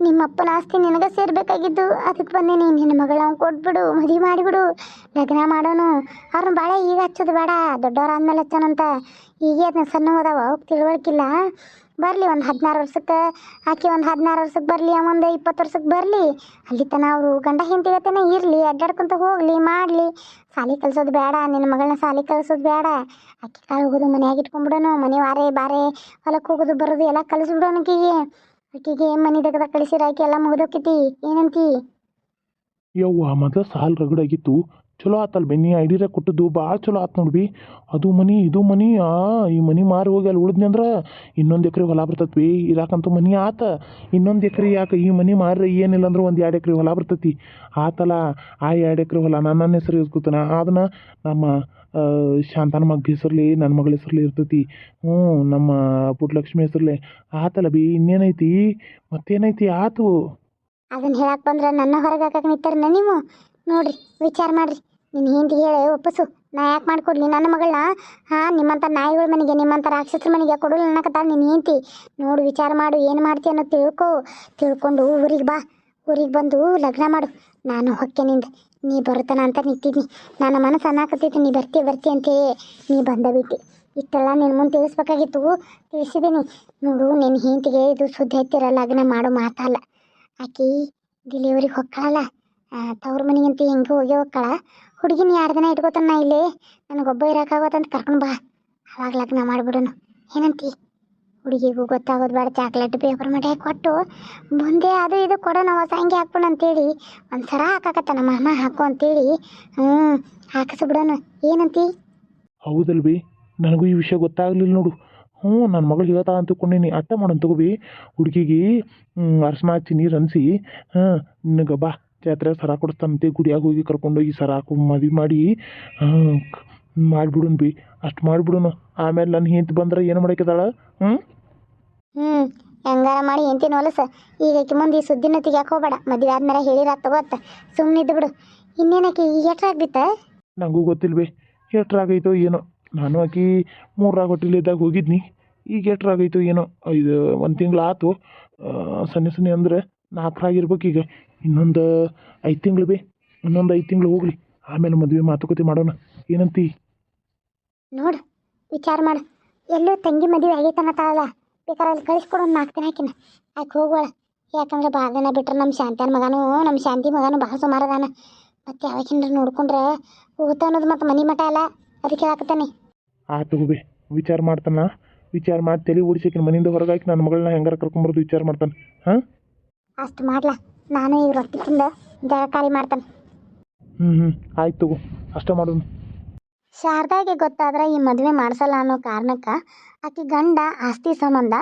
ನಿಮ್ಮ ಅಪ್ಪನ ಆಸ್ತಿ ನಿನಗೆ ಸೇರಬೇಕಾಗಿದ್ದು. ಅದಕ್ಕೆ ಬಂದೇನಿ. ನಿನ್ನ ಮಗಳ ಕೊಟ್ಬಿಡು, ಮದುವೆ ಮಾಡಿಬಿಡು. ಲಗ್ನ ಮಾಡೋನು. ಅವ್ರನ್ನ ಭಾಳ ಈಗ ಹಚ್ಚೋದು ಬೇಡ. ದೊಡ್ಡವ್ರು ಆದ್ಮೇಲೆ ಹಚ್ಚೋನಂತ. ಈಗೇ ಅದನ್ನ ಸಣ್ಣ ಅದಾವ. ಅವ್ಕೆ ತಿಳುವಳಿಕಿಲ್ಲ. ಬರಲಿ ಒಂದು ಹದಿನಾರು ವರ್ಷಕ್ಕೆ, ಆಕೆ ಒಂದು ಹದಿನಾರು ವರ್ಷಕ್ಕೆ ಬರಲಿ ಒಂದು ಇಪ್ಪತ್ತು ವರ್ಷಕ್ಕೆ ಬರಲಿ. ಅಲ್ಲಿ ತನ ಅವರು ಗಂಡ ಹೆಂಡತಿಗತನ ಇರಲಿ, ಅಡ್ಡಾಡ್ಕೊಂತ ಹೋಗಲಿ, ಮಾಡಲಿ. ಸಾಲಿ ಕಲ್ಸೋದು ಬೇಡ ನಿನ್ನ ಮಗಳನ್ನ ಸಾಲಿ ಕಲ್ಸೋದು ಬೇಡ ಅಕ್ಕಿ ಕಾಳು ಹೋಗೋದು ಮನೆಯಾಗಿ ಇಟ್ಕೊಂಡ್ಬಿಡೋನು ಮನೆ ವಾರೆ ಬಾರೆ ಹೊಲಕ್ಕೆ ಹೋಗೋದು ಬರೋದು ಎಲ್ಲ ಕಲಿಸ್ಬಿಡೋನು ಆಕೆಗೆ. ಆಕೆಗೆ ಮನೆ ತೆಗೆದ ಕಳಿಸಿರ, ಆಕೆ ಎಲ್ಲ ಮುಗಿದೋಕೈತಿ. ಏನಂತಿ? ಯವ್ವ ಮೊದಲ ಸಾಲ್ ರಗಡಾಗಿತ್ತು ಚಲೋ ಆತಲ್ ಬೆನ್ನಿ, ಐಡಿರ ಕೊಟ್ಟದ್ದು ಭಾಳ ಚಲೋ ಆತು ನೋಡ್ಬಿ ಅದು ಮನಿ, ಇದು ಮನಿ, ಆ, ಈ ಮನಿ ಮಾರಿ ಹೋಗಿ ಅಲ್ಲಿ ಉಳಿದ್ನಿ ಅಂದ್ರೆ ಇನ್ನೊಂದು ಎಕರೆ ಹೊಲ ಬರ್ತೈತಿ ಇರಾಕಂತೂ ಮನಿ ಆತ. ಇನ್ನೊಂದು ಎಕರೆ ಯಾಕೆ ಈ ಮನಿ ಮಾರಿ ಏನಿಲ್ಲ ಅಂದ್ರೆ ಒಂದು ಎರಡು ಎಕರೆ ಹೊಲ ಬರ್ತೈತಿ. ಆತಲ್ಲ ಆ ಎರಡು ಎಕರೆ ಹೊಲ ನನ್ನ ನನ್ನ ಹೆಸರು ಇಸ್ಕೊತಾನೆ. ಅದನ್ನ ನಮ್ಮ ಶಾಂತನ ಮಗ ಹೆಸರ್ಲಿ ನನ್ನ ಮಗಳ ಹೆಸರ್ಲಿ ಇರ್ತೈತಿ. ಹ್ಞೂ, ನಮ್ಮ ಪುಟ್ಟಲಕ್ಷ್ಮಿ ಹೆಸರ್ಲೆ. ಆತಲ್ಲ ಬಿ, ಇನ್ನೇನೈತಿ? ಮತ್ತೇನೈತಿ? ಆತು. ಅದನ್ನ ಹೇಳಕ್ ಬಂದ್ರೆ ನನ್ನ ಹೊರಗೆ ಹಾಕಕ್ಕೆ ನೀವು? ನೋಡ್ರಿ, ವಿಚಾರ ಮಾಡ್ರಿ. ನಿನ್ನ ಹಿಂದಿಗೆ ಹೇಳಿ ಒಪ್ಪಸು. ನಾ ಯಾಕೆ ಮಾಡ್ಕೊಡ್ಲಿ? ನನ್ನ ಮಗಳನ್ನ ಹಾಂ ನಿಮ್ಮಂಥ ನಾಯಿಗಳ ಮನೆಗೆ ನಿಮ್ಮಂಥ ರಾಕ್ಷಸರ ಮನೆಗೆ ಕೊಡಲ್ಲ ಅನ್ನಕತ್ತಾಳ ನಿನ್ನ ಹೆಂಡ್ತಿ. ನೋಡು, ವಿಚಾರ ಮಾಡು, ಏನು ಮಾಡ್ತೀಯ ಅನ್ನೋ ತಿಳ್ಕೊ. ತಿಳ್ಕೊಂಡು ಊರಿಗೆ ಬಾ. ಊರಿಗೆ ಬಂದು ಲಗ್ನ ಮಾಡು. ನಾನು ಹೊಕ್ಕೆನಿಂದ ನೀ ಬರುತ್ತಾನ ಅಂತ ನಿಂತಿದ್ನಿ. ನನ್ನ ಮನಸ್ಸು ಅನ್ನಾಕತ್ತೈತಿ ನೀ ಬರ್ತಿ ಬರ್ತಿ ಅಂತೇ ನೀ ಬಂದ ಬಿಟ್ಟು. ಇಷ್ಟೆಲ್ಲ ನಿನ್ನ ಮುಂದೆ ತಿಳಿಸ್ಬೇಕಾಗಿತ್ತು. ತಿಳಿಸಿದ್ದೀನಿ ನೋಡು ನಿನ್ನ ಹೆಂಡ್ತಿಗೆ ಇದು ಸುದ್ದಿ ಹತ್ತಿರ ಲಗ್ನ ಮಾಡೋ ಮಾತಲ್ಲ. ಆಕಿ ಡಿಲಿವರಿಗೆ ಹೊಕ್ಕಳಲ್ಲ. ತವ್ರ ಮನೆಗಂತ ಹೆಂಗೆ ಹೋಗಿ ಹೋಗ್ಕಳ ಹುಡುಗಿನ ಎರಡು ದಿನ ಇಟ್ಕೋತಾನ ನಾ ಇಲ್ಲಿ? ನನಗೊಬ್ಬ ಇರೋಕ್ಕಾಗೋದಂತ ಕರ್ಕೊಂಡು ಬಾ. ಅವಾಗ ಲಗ್ನ ಮಾಡಿಬಿಡೋನು ಏನಂತಿ? ಹುಡುಗಿಗೂ ಗೊತ್ತಾಗೋದು ಬೇಡ ಚಾಕ್ಲೇಟ್ ಪೇಪರ್ ಮಾಡಿ ಕೊಟ್ಟು ಮುಂದೆ ಅದು ಇದು ಕೊಡೋಣ, ಹೊಸ ಹಂಗೆ ಹಾಕ್ಬಿಡು ಅಂತೇಳಿ. ಒಂದು ಸರ ಹಾಕಾಕತ್ತ ನಮ್ಮ ಮಾಮ ಹಾಕು ಅಂತೇಳಿ. ಹ್ಞೂ ಹಾಕಿಸ್ಬಿಡೋನು ಏನಂತಿ? ಹೌದಲ್ವಿ, ನನಗೂ ಈ ವಿಷಯ ಗೊತ್ತಾಗಲಿಲ್ಲ ನೋಡು. ಹ್ಞೂ ನನ್ನ ಮಗಳು ಹೇಳ್ತಾ ಅಂತ ಅರ್ಥ ಅಟ್ಟ ಮಾಡೋಣ ತಗೋಬಿ. ಹುಡುಗಿಗೆ ಹ್ಞೂ ಹಚ್ಚಿ ನೀರು ಅನ್ಸಿ ಹಾಂ ನಿನಗೆ ಬಾ. ಜಾತ್ರೆ ಸರ ಕೊಡಿಸ್ತಾನಂತೆ ಗುಡಿಯಾಗ ಹೋಗಿ ಕರ್ಕೊಂಡೋಗಿ ಸರ ಮದುವೆ ಮಾಡಿ ಮಾಡಿಬಿಡುನ್ ಬಿ ಅಷ್ಟು ಮಾಡಿಬಿಡುನು. ಆಮೇಲೆ ನನ್ನ ಹೆಂಡ್ತಿ ಬಂದ್ರೆ ಏನು ಮಾಡಕ್ಕಿದಾಳ ಹ್ಞೂ ಹ್ಞೂ ಹೆಂಗಾರ ಮಾಡಿ ಎಂತಿನ ಹೊಲಸ ಈಗ ಮುಂದೆ ಈ ಸುದ್ದಿನ ತೆಗಿಯಾಕ ಹೋಗ್ಬೇಡ. ಮದುವೆ ಆದ್ಮೇಲೆ ಹೇಳಿರ ತಗೋತ್ತ ಸುಮ್ಮನೆ ಇದ್ದು ಬಿಡು. ಇನ್ನೇನಕ್ಕೆ ಈಗ ಎಟ್ರಾಗ್ ಬಿತ್ತ ನನಗೂ ಬಿ. ಎಷ್ಟ್ರಾಗೈತೋ ಏನೋ. ನಾನು ಆಕಿ ಮೂರಾಗ ಹೋಟೆಲಿದ್ದಾಗ ಹೋಗಿದ್ನಿ. ಈಗ ಎಷ್ಟ್ರಾಗೈತೋ ಏನೋ. ಇದು ಒಂದು ತಿಂಗ್ಳು ಆತು. ಸನ್ನೆ ಸನ್ನೆ ಅಂದ್ರೆ ನಾಲ್ಕರಾಗಿರ್ಬೇಕು ಈಗ. ಇನ್ನೊಂದು ಐದು ತಿಂಗಳು ಬಿ ಇನ್ನೊಂದು ಐದು ತಿಂಗಳು ಹೋಗ್ಲಿ. ಆಮೇಲೆ ಮದುವೆ ಮಾತುಕತೆ ಮಾಡೋಣ. ಏನಂತಿ? ನೋಡು ವಿಚಾರ ಮಾಡು. ಎಲ್ಲೂ ತಂಗಿ ಮದುವೆ ಆಗೈತನ್ನತ್ತಾಳ ಬೇಕಾದ್ರೆ ಅಲ್ಲಿ ಕಳಿಸ್ಕೊಡು ಒಂದು ನಾಲ್ಕು ದಿನ ಹಾಕಿನ ಆಕೆ ಹೋಗೋಳ ಯಾಕಂದ್ರೆ ಭಾಳ ದಿನ ಬಿಟ್ರೆ ನಮ್ಮ ಶಾಂತಿಯನ್ ಮಗನೂ ನಮ್ಮ ಶಾಂತಿ ಮಗನೂ ಭಾಳ ಸುಮಾರು ಅದಾನ. ಮತ್ತೆ ಚಂದ್ರ ನೋಡ್ಕೊಂಡ್ರೆ ಹೋಗ್ತಾನದು ಅನ್ನೋದು ಮತ್ತೆ ಮನೆ ಮಠ ಅಲ್ಲ. ಅದಕ್ಕೆ ಹಾಕ್ತಾನೆ ಆತು ಬಿ ವಿಚಾರ ಮಾಡ್ತಾನ. ವಿಚಾರ ಮಾಡಿ ತಲೆ ಓಡಿಸಿಕಿನ ಮನೆಯಿಂದ ಹೊರಗಾಕಿ ನನ್ನ ಮಗಳನ್ನ ಹೆಂಗಾರ ಕರ್ಕೊಂಬರೋದು ವಿಚಾರ ಮಾಡ್ತಾನೆ. ಹಾಂ? ಅಷ್ಟು ಮಾಡ್ಲಾ? ನಾನು ಈ ರೊಟ್ಟಿ ತಿಂದ ಜಳಕಾರಿ ಮಾಡ್ತಾನೆ. ಹ್ಞೂ ಹ್ಞೂ ಆಯ್ತು ತಗೋ. ಅಷ್ಟೇ ಮಾಡೋಣ. ಶಾರದಾಗೆ ಗೊತ್ತಾದ್ರೆ ಈ ಮದುವೆ ಮಾಡಿಸಲ್ಲ ಅನ್ನೋ ಕಾರಣಕ್ಕೆ ಆಕೆ ಗಂಡ ಆಸ್ತಿ ಸಂಬಂಧ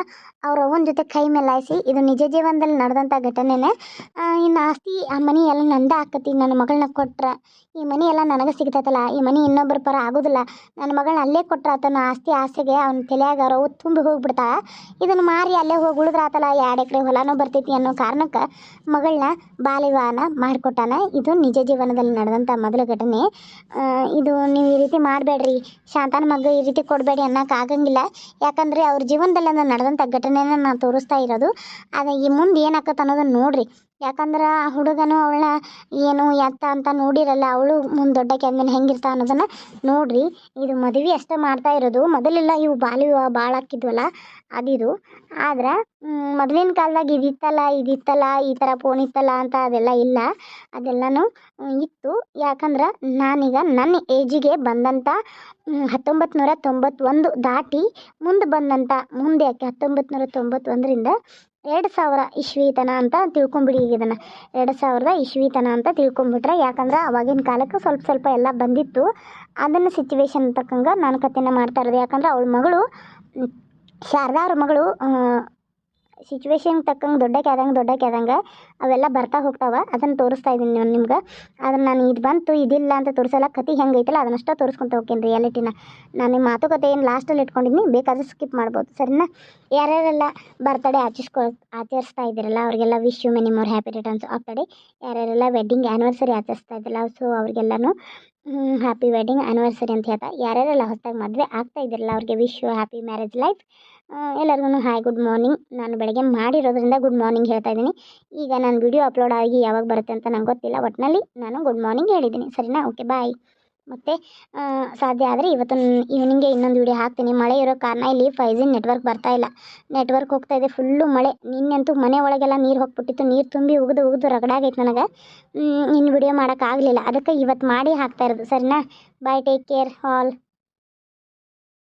ಅವ್ರ ಅವ್ವನ ಜೊತೆ ಕೈ ಮೇಲಾಯಿಸಿ ಇದು ನಿಜ ಜೀವನದಲ್ಲಿ ನಡೆದಂಥ ಘಟನೆನೇ. ಇನ್ನು ಆಸ್ತಿ ಆ ಮನೆ ಎಲ್ಲ ನಂದ ಆಕತಿ. ನನ್ನ ಮಗಳನ್ನ ಕೊಟ್ರೆ. ಈ ಮನೆ ಎಲ್ಲ ನನಗೆ ಸಿಗ್ತೈತಲ್ಲ. ಈ ಮನೆ ಇನ್ನೊಬ್ಬರ ಪರ ಆಗೋದಿಲ್ಲ. ನನ್ನ ಮಗಳನ್ನ ಅಲ್ಲೇ ಕೊಟ್ರೆ ಆತನ ಆಸ್ತಿ ಆಸೆಗೆ ಅವ್ನ ತಲೆಯಾಗ ಅವ್ವ ತುಂಬಿ ಹೋಗ್ಬಿಡ್ತಾಳ. ಇದನ್ನು ಮಾರಿ ಅಲ್ಲೇ ಹೋಗಿ ಉಳಿದ್ರಾತಲ್ಲ. ಎರಡು ಎಕರೆ ಹೊಲನೂ ಬರ್ತೈತಿ ಅನ್ನೋ ಕಾರಣಕ್ಕೆ ಮಗಳನ್ನ ಬಾಲ್ಯವಾನ ಮಾಡಿಕೊಟ್ಟಾನ. ಇದು ನಿಜ ಜೀವನದಲ್ಲಿ ನಡೆದಂಥ ಮೊದಲ ಘಟನೆ. ಇದು ನೀವು ಈ ರೀತಿ ಮಾಡಬೇಡ್ರಿ. ಶಾಂತನ ಮಗ ಈ ರೀತಿ ಕೊಡಬೇಡಿ ಅನ್ನೋಕೆ ಆಗಂಗಿಲ್ಲ. ಯಾಕಂದರೆ ಅವ್ರ ಜೀವನದಲ್ಲಿ ನಡೆದಂಥ ಘಟನೆನ ನಾನು ತೋರಿಸ್ತಾ ಇರೋದು. ಅದು ಈ ಮುಂದೆ ಏನಾಗತ್ತೆ ಅನ್ನೋದನ್ನ ನೋಡ್ರಿ. ಯಾಕಂದ್ರೆ ಆ ಹುಡುಗನು ಅವಳ ಏನು ಎತ್ತ ಅಂತ ನೋಡಿರಲ್ಲ, ಅವಳು ಮುಂದೆ ದೊಡ್ಡಕ್ಕೆ ಆದ್ಮೇಲೆ ಹೆಂಗಿರ್ತಾ ಅನ್ನೋದನ್ನು ನೋಡ್ರಿ. ಇದು ಮದುವೆ ಅಷ್ಟೇ ಮಾಡ್ತಾ ಇರೋದು. ಮೊದಲೆಲ್ಲ ಇವು ಬಾಲ್ಯ ವಿವಾಹ ಭಾಳ ಆಕಿದ್ವಲ್ಲ ಅದಿದು. ಆದ್ರೆ ಮೊದಲಿನ ಕಾಲದಾಗ ಇದಿತ್ತಲ್ಲ ಇದಿತ್ತಲ್ಲ, ಈ ಥರ ಫೋನ್ ಇತ್ತಲ್ಲ ಅಂತ ಅದೆಲ್ಲ ಇಲ್ಲ. ಅದೆಲ್ಲನೂ ಇತ್ತು. ಯಾಕಂದ್ರೆ ನಾನೀಗ ನನ್ನ ಏಜಿಗೆ ಬಂದಂಥ ಹತ್ತೊಂಬತ್ತು ನೂರ ತೊಂಬತ್ತೊಂದು ದಾಟಿ ಮುಂದೆ ಬಂದಂಥ ಮುಂದೆ ಯಾಕೆ ಹತ್ತೊಂಬತ್ತು ನೂರ ತೊಂಬತ್ತೊಂದರಿಂದ ಎರಡು ಸಾವಿರ ಇಶ್ವೀತನ ಅಂತ ತಿಳ್ಕೊಂಬಿಡಿ ಈಗ ಇದನ್ನು. ಎರಡು ಸಾವಿರದ ಇಶ್ವೀತನ ಅಂತ ತಿಳ್ಕೊಂಬಿಟ್ರೆ, ಯಾಕಂದ್ರೆ ಅವಾಗಿನ ಕಾಲಕ್ಕೆ ಸ್ವಲ್ಪ ಸ್ವಲ್ಪ ಎಲ್ಲ ಬಂದಿತ್ತು. ಅದನ್ನು ಸಿಚುವೇಶನ್ ತಕ್ಕಂಗೆ ನಾನು ಕಥೆನ ಮಾಡ್ತಾ ಇರೋದು. ಯಾಕಂದ್ರೆ ಅವಳ ಮಗಳು ಶಾರದಾರ ಮಗಳು ಸಿಚುವೇಶನ್ ತಕ್ಕಂಗೆ ದೊಡ್ಡಕ್ಕೆ ಆದಂಗೆ ದೊಡ್ಡಕ್ಕೆ ಆದಂಗೆ ಅವೆಲ್ಲ ಬರ್ತಾ ಹೋಗ್ತಾವೆ. ಅದನ್ನು ತೋರಿಸ್ತಾ ಇದ್ದೀನಿ ನಾನು ನಿಮ್ಗೆ. ಆದ್ರೆ ನಾನು ಇದು ಬಂತು, ಇದಿಲ್ಲ ಅಂತ ತೋರಿಸಲ್ಲ. ಕತೆ ಹೆಂಗೈತಲ್ಲ ಅದನ್ನಷ್ಟೇ ತೋರಿಸ್ಕೊಂತ ಹೋಗ್ತೀನಿ ರಿಯಾಲಿಟಿನ ನಾನು ನಿಮ್ಮ ಮಾತುಕತೆ ಏನು ಲಾಸ್ಟಲ್ಲಿ ಇಟ್ಕೊಂಡಿದ್ದೀನಿ ಬೇಕಾದ್ರೆ ಸ್ಕಿಪ್ ಮಾಡ್ಬೋದು. ಸರಿನಾ? ಯಾರ್ಯಾರೆಲ್ಲ ಬರ್ತಡೇ ಆಚರಿಸ್ಕೊ, ಆಚರಿಸ್ತಾ ಇದ್ದೀರಲ್ಲ, ಅವರಿಗೆಲ್ಲ wish you many more happy returns of day ಯಾರ್ಯಾರೆಲ್ಲ wedding anniversary ಆಚರಿಸ್ತಾ ಇದ್ದಿಲ್ಲ ಸೊ ಅವ್ರಿಗೆಲ್ಲನೂ ಹ್ಯಾಪಿ ವೆಡ್ಡಿಂಗ್ ಆ್ಯನಿವರ್ಸರಿ ಅಂತ ಹೇಳ್ತಾ. ಯಾರ್ಯಾರೆಲ್ಲ ಹೊಸದಾಗಿ ಮದುವೆ ಆಗ್ತಾ ಇದ್ದಿರಲ್ಲ, ಅವ್ರಿಗೆ wish you happy marriage life ಎಲ್ಲರಿಗೂ ಹಾಯ್ ಗುಡ್ ಮಾರ್ನಿಂಗ್ ನಾನು ಬೆಳಗ್ಗೆ ಮಾಡಿರೋದ್ರಿಂದ ಗುಡ್ ಮಾರ್ನಿಂಗ್ ಹೇಳ್ತಾ ಇದ್ದೀನಿ. ಈಗ ನಾನು ವಿಡಿಯೋ ಅಪ್ಲೋಡ್ ಆಗಿ ಯಾವಾಗ ಬರುತ್ತೆ ಅಂತ ನಂಗೆ ಗೊತ್ತಿಲ್ಲ. ಒಟ್ಟಿನಲ್ಲಿ ನಾನು ಗುಡ್ ಮಾರ್ನಿಂಗ್ ಹೇಳಿದ್ದೀನಿ. ಸರಿನಾ? ಓಕೆ ಬಾಯ್ ಮತ್ತು ಸಾಧ್ಯ ಆದರೆ ಇವತ್ತು ಈವ್ನಿಂಗೆ ಇನ್ನೊಂದು ವಿಡಿಯೋ ಹಾಕ್ತೀನಿ. ಮಳೆ ಇರೋ ಕಾರಣ ಇಲ್ಲಿ ಫೈವ್ ಜಿ ನೆಟ್ವರ್ಕ್ ಬರ್ತಾ ಇಲ್ಲ. ನೆಟ್ವರ್ಕ್ ಹೋಗ್ತಾ ಇದೆ ಫುಲ್ಲು ಮಳೆ. ನಿನ್ನೆಂತೂ ಮನೆ ಒಳಗೆಲ್ಲ ನೀರು ಹೋಗ್ಬಿಟ್ಟಿತ್ತು. ನೀರು ತುಂಬಿ ಉಗಿದು ಉಗಿದು ರಗಡಾಗೈತೆ ನನಗೆ. ಇನ್ನು ವಿಡಿಯೋ ಮಾಡೋಕ್ಕಾಗಲಿಲ್ಲ ಅದಕ್ಕೆ ಇವತ್ತು ಮಾಡಿ ಹಾಕ್ತಾ ಇರೋದು. ಸರಿನಾ? Bye take care all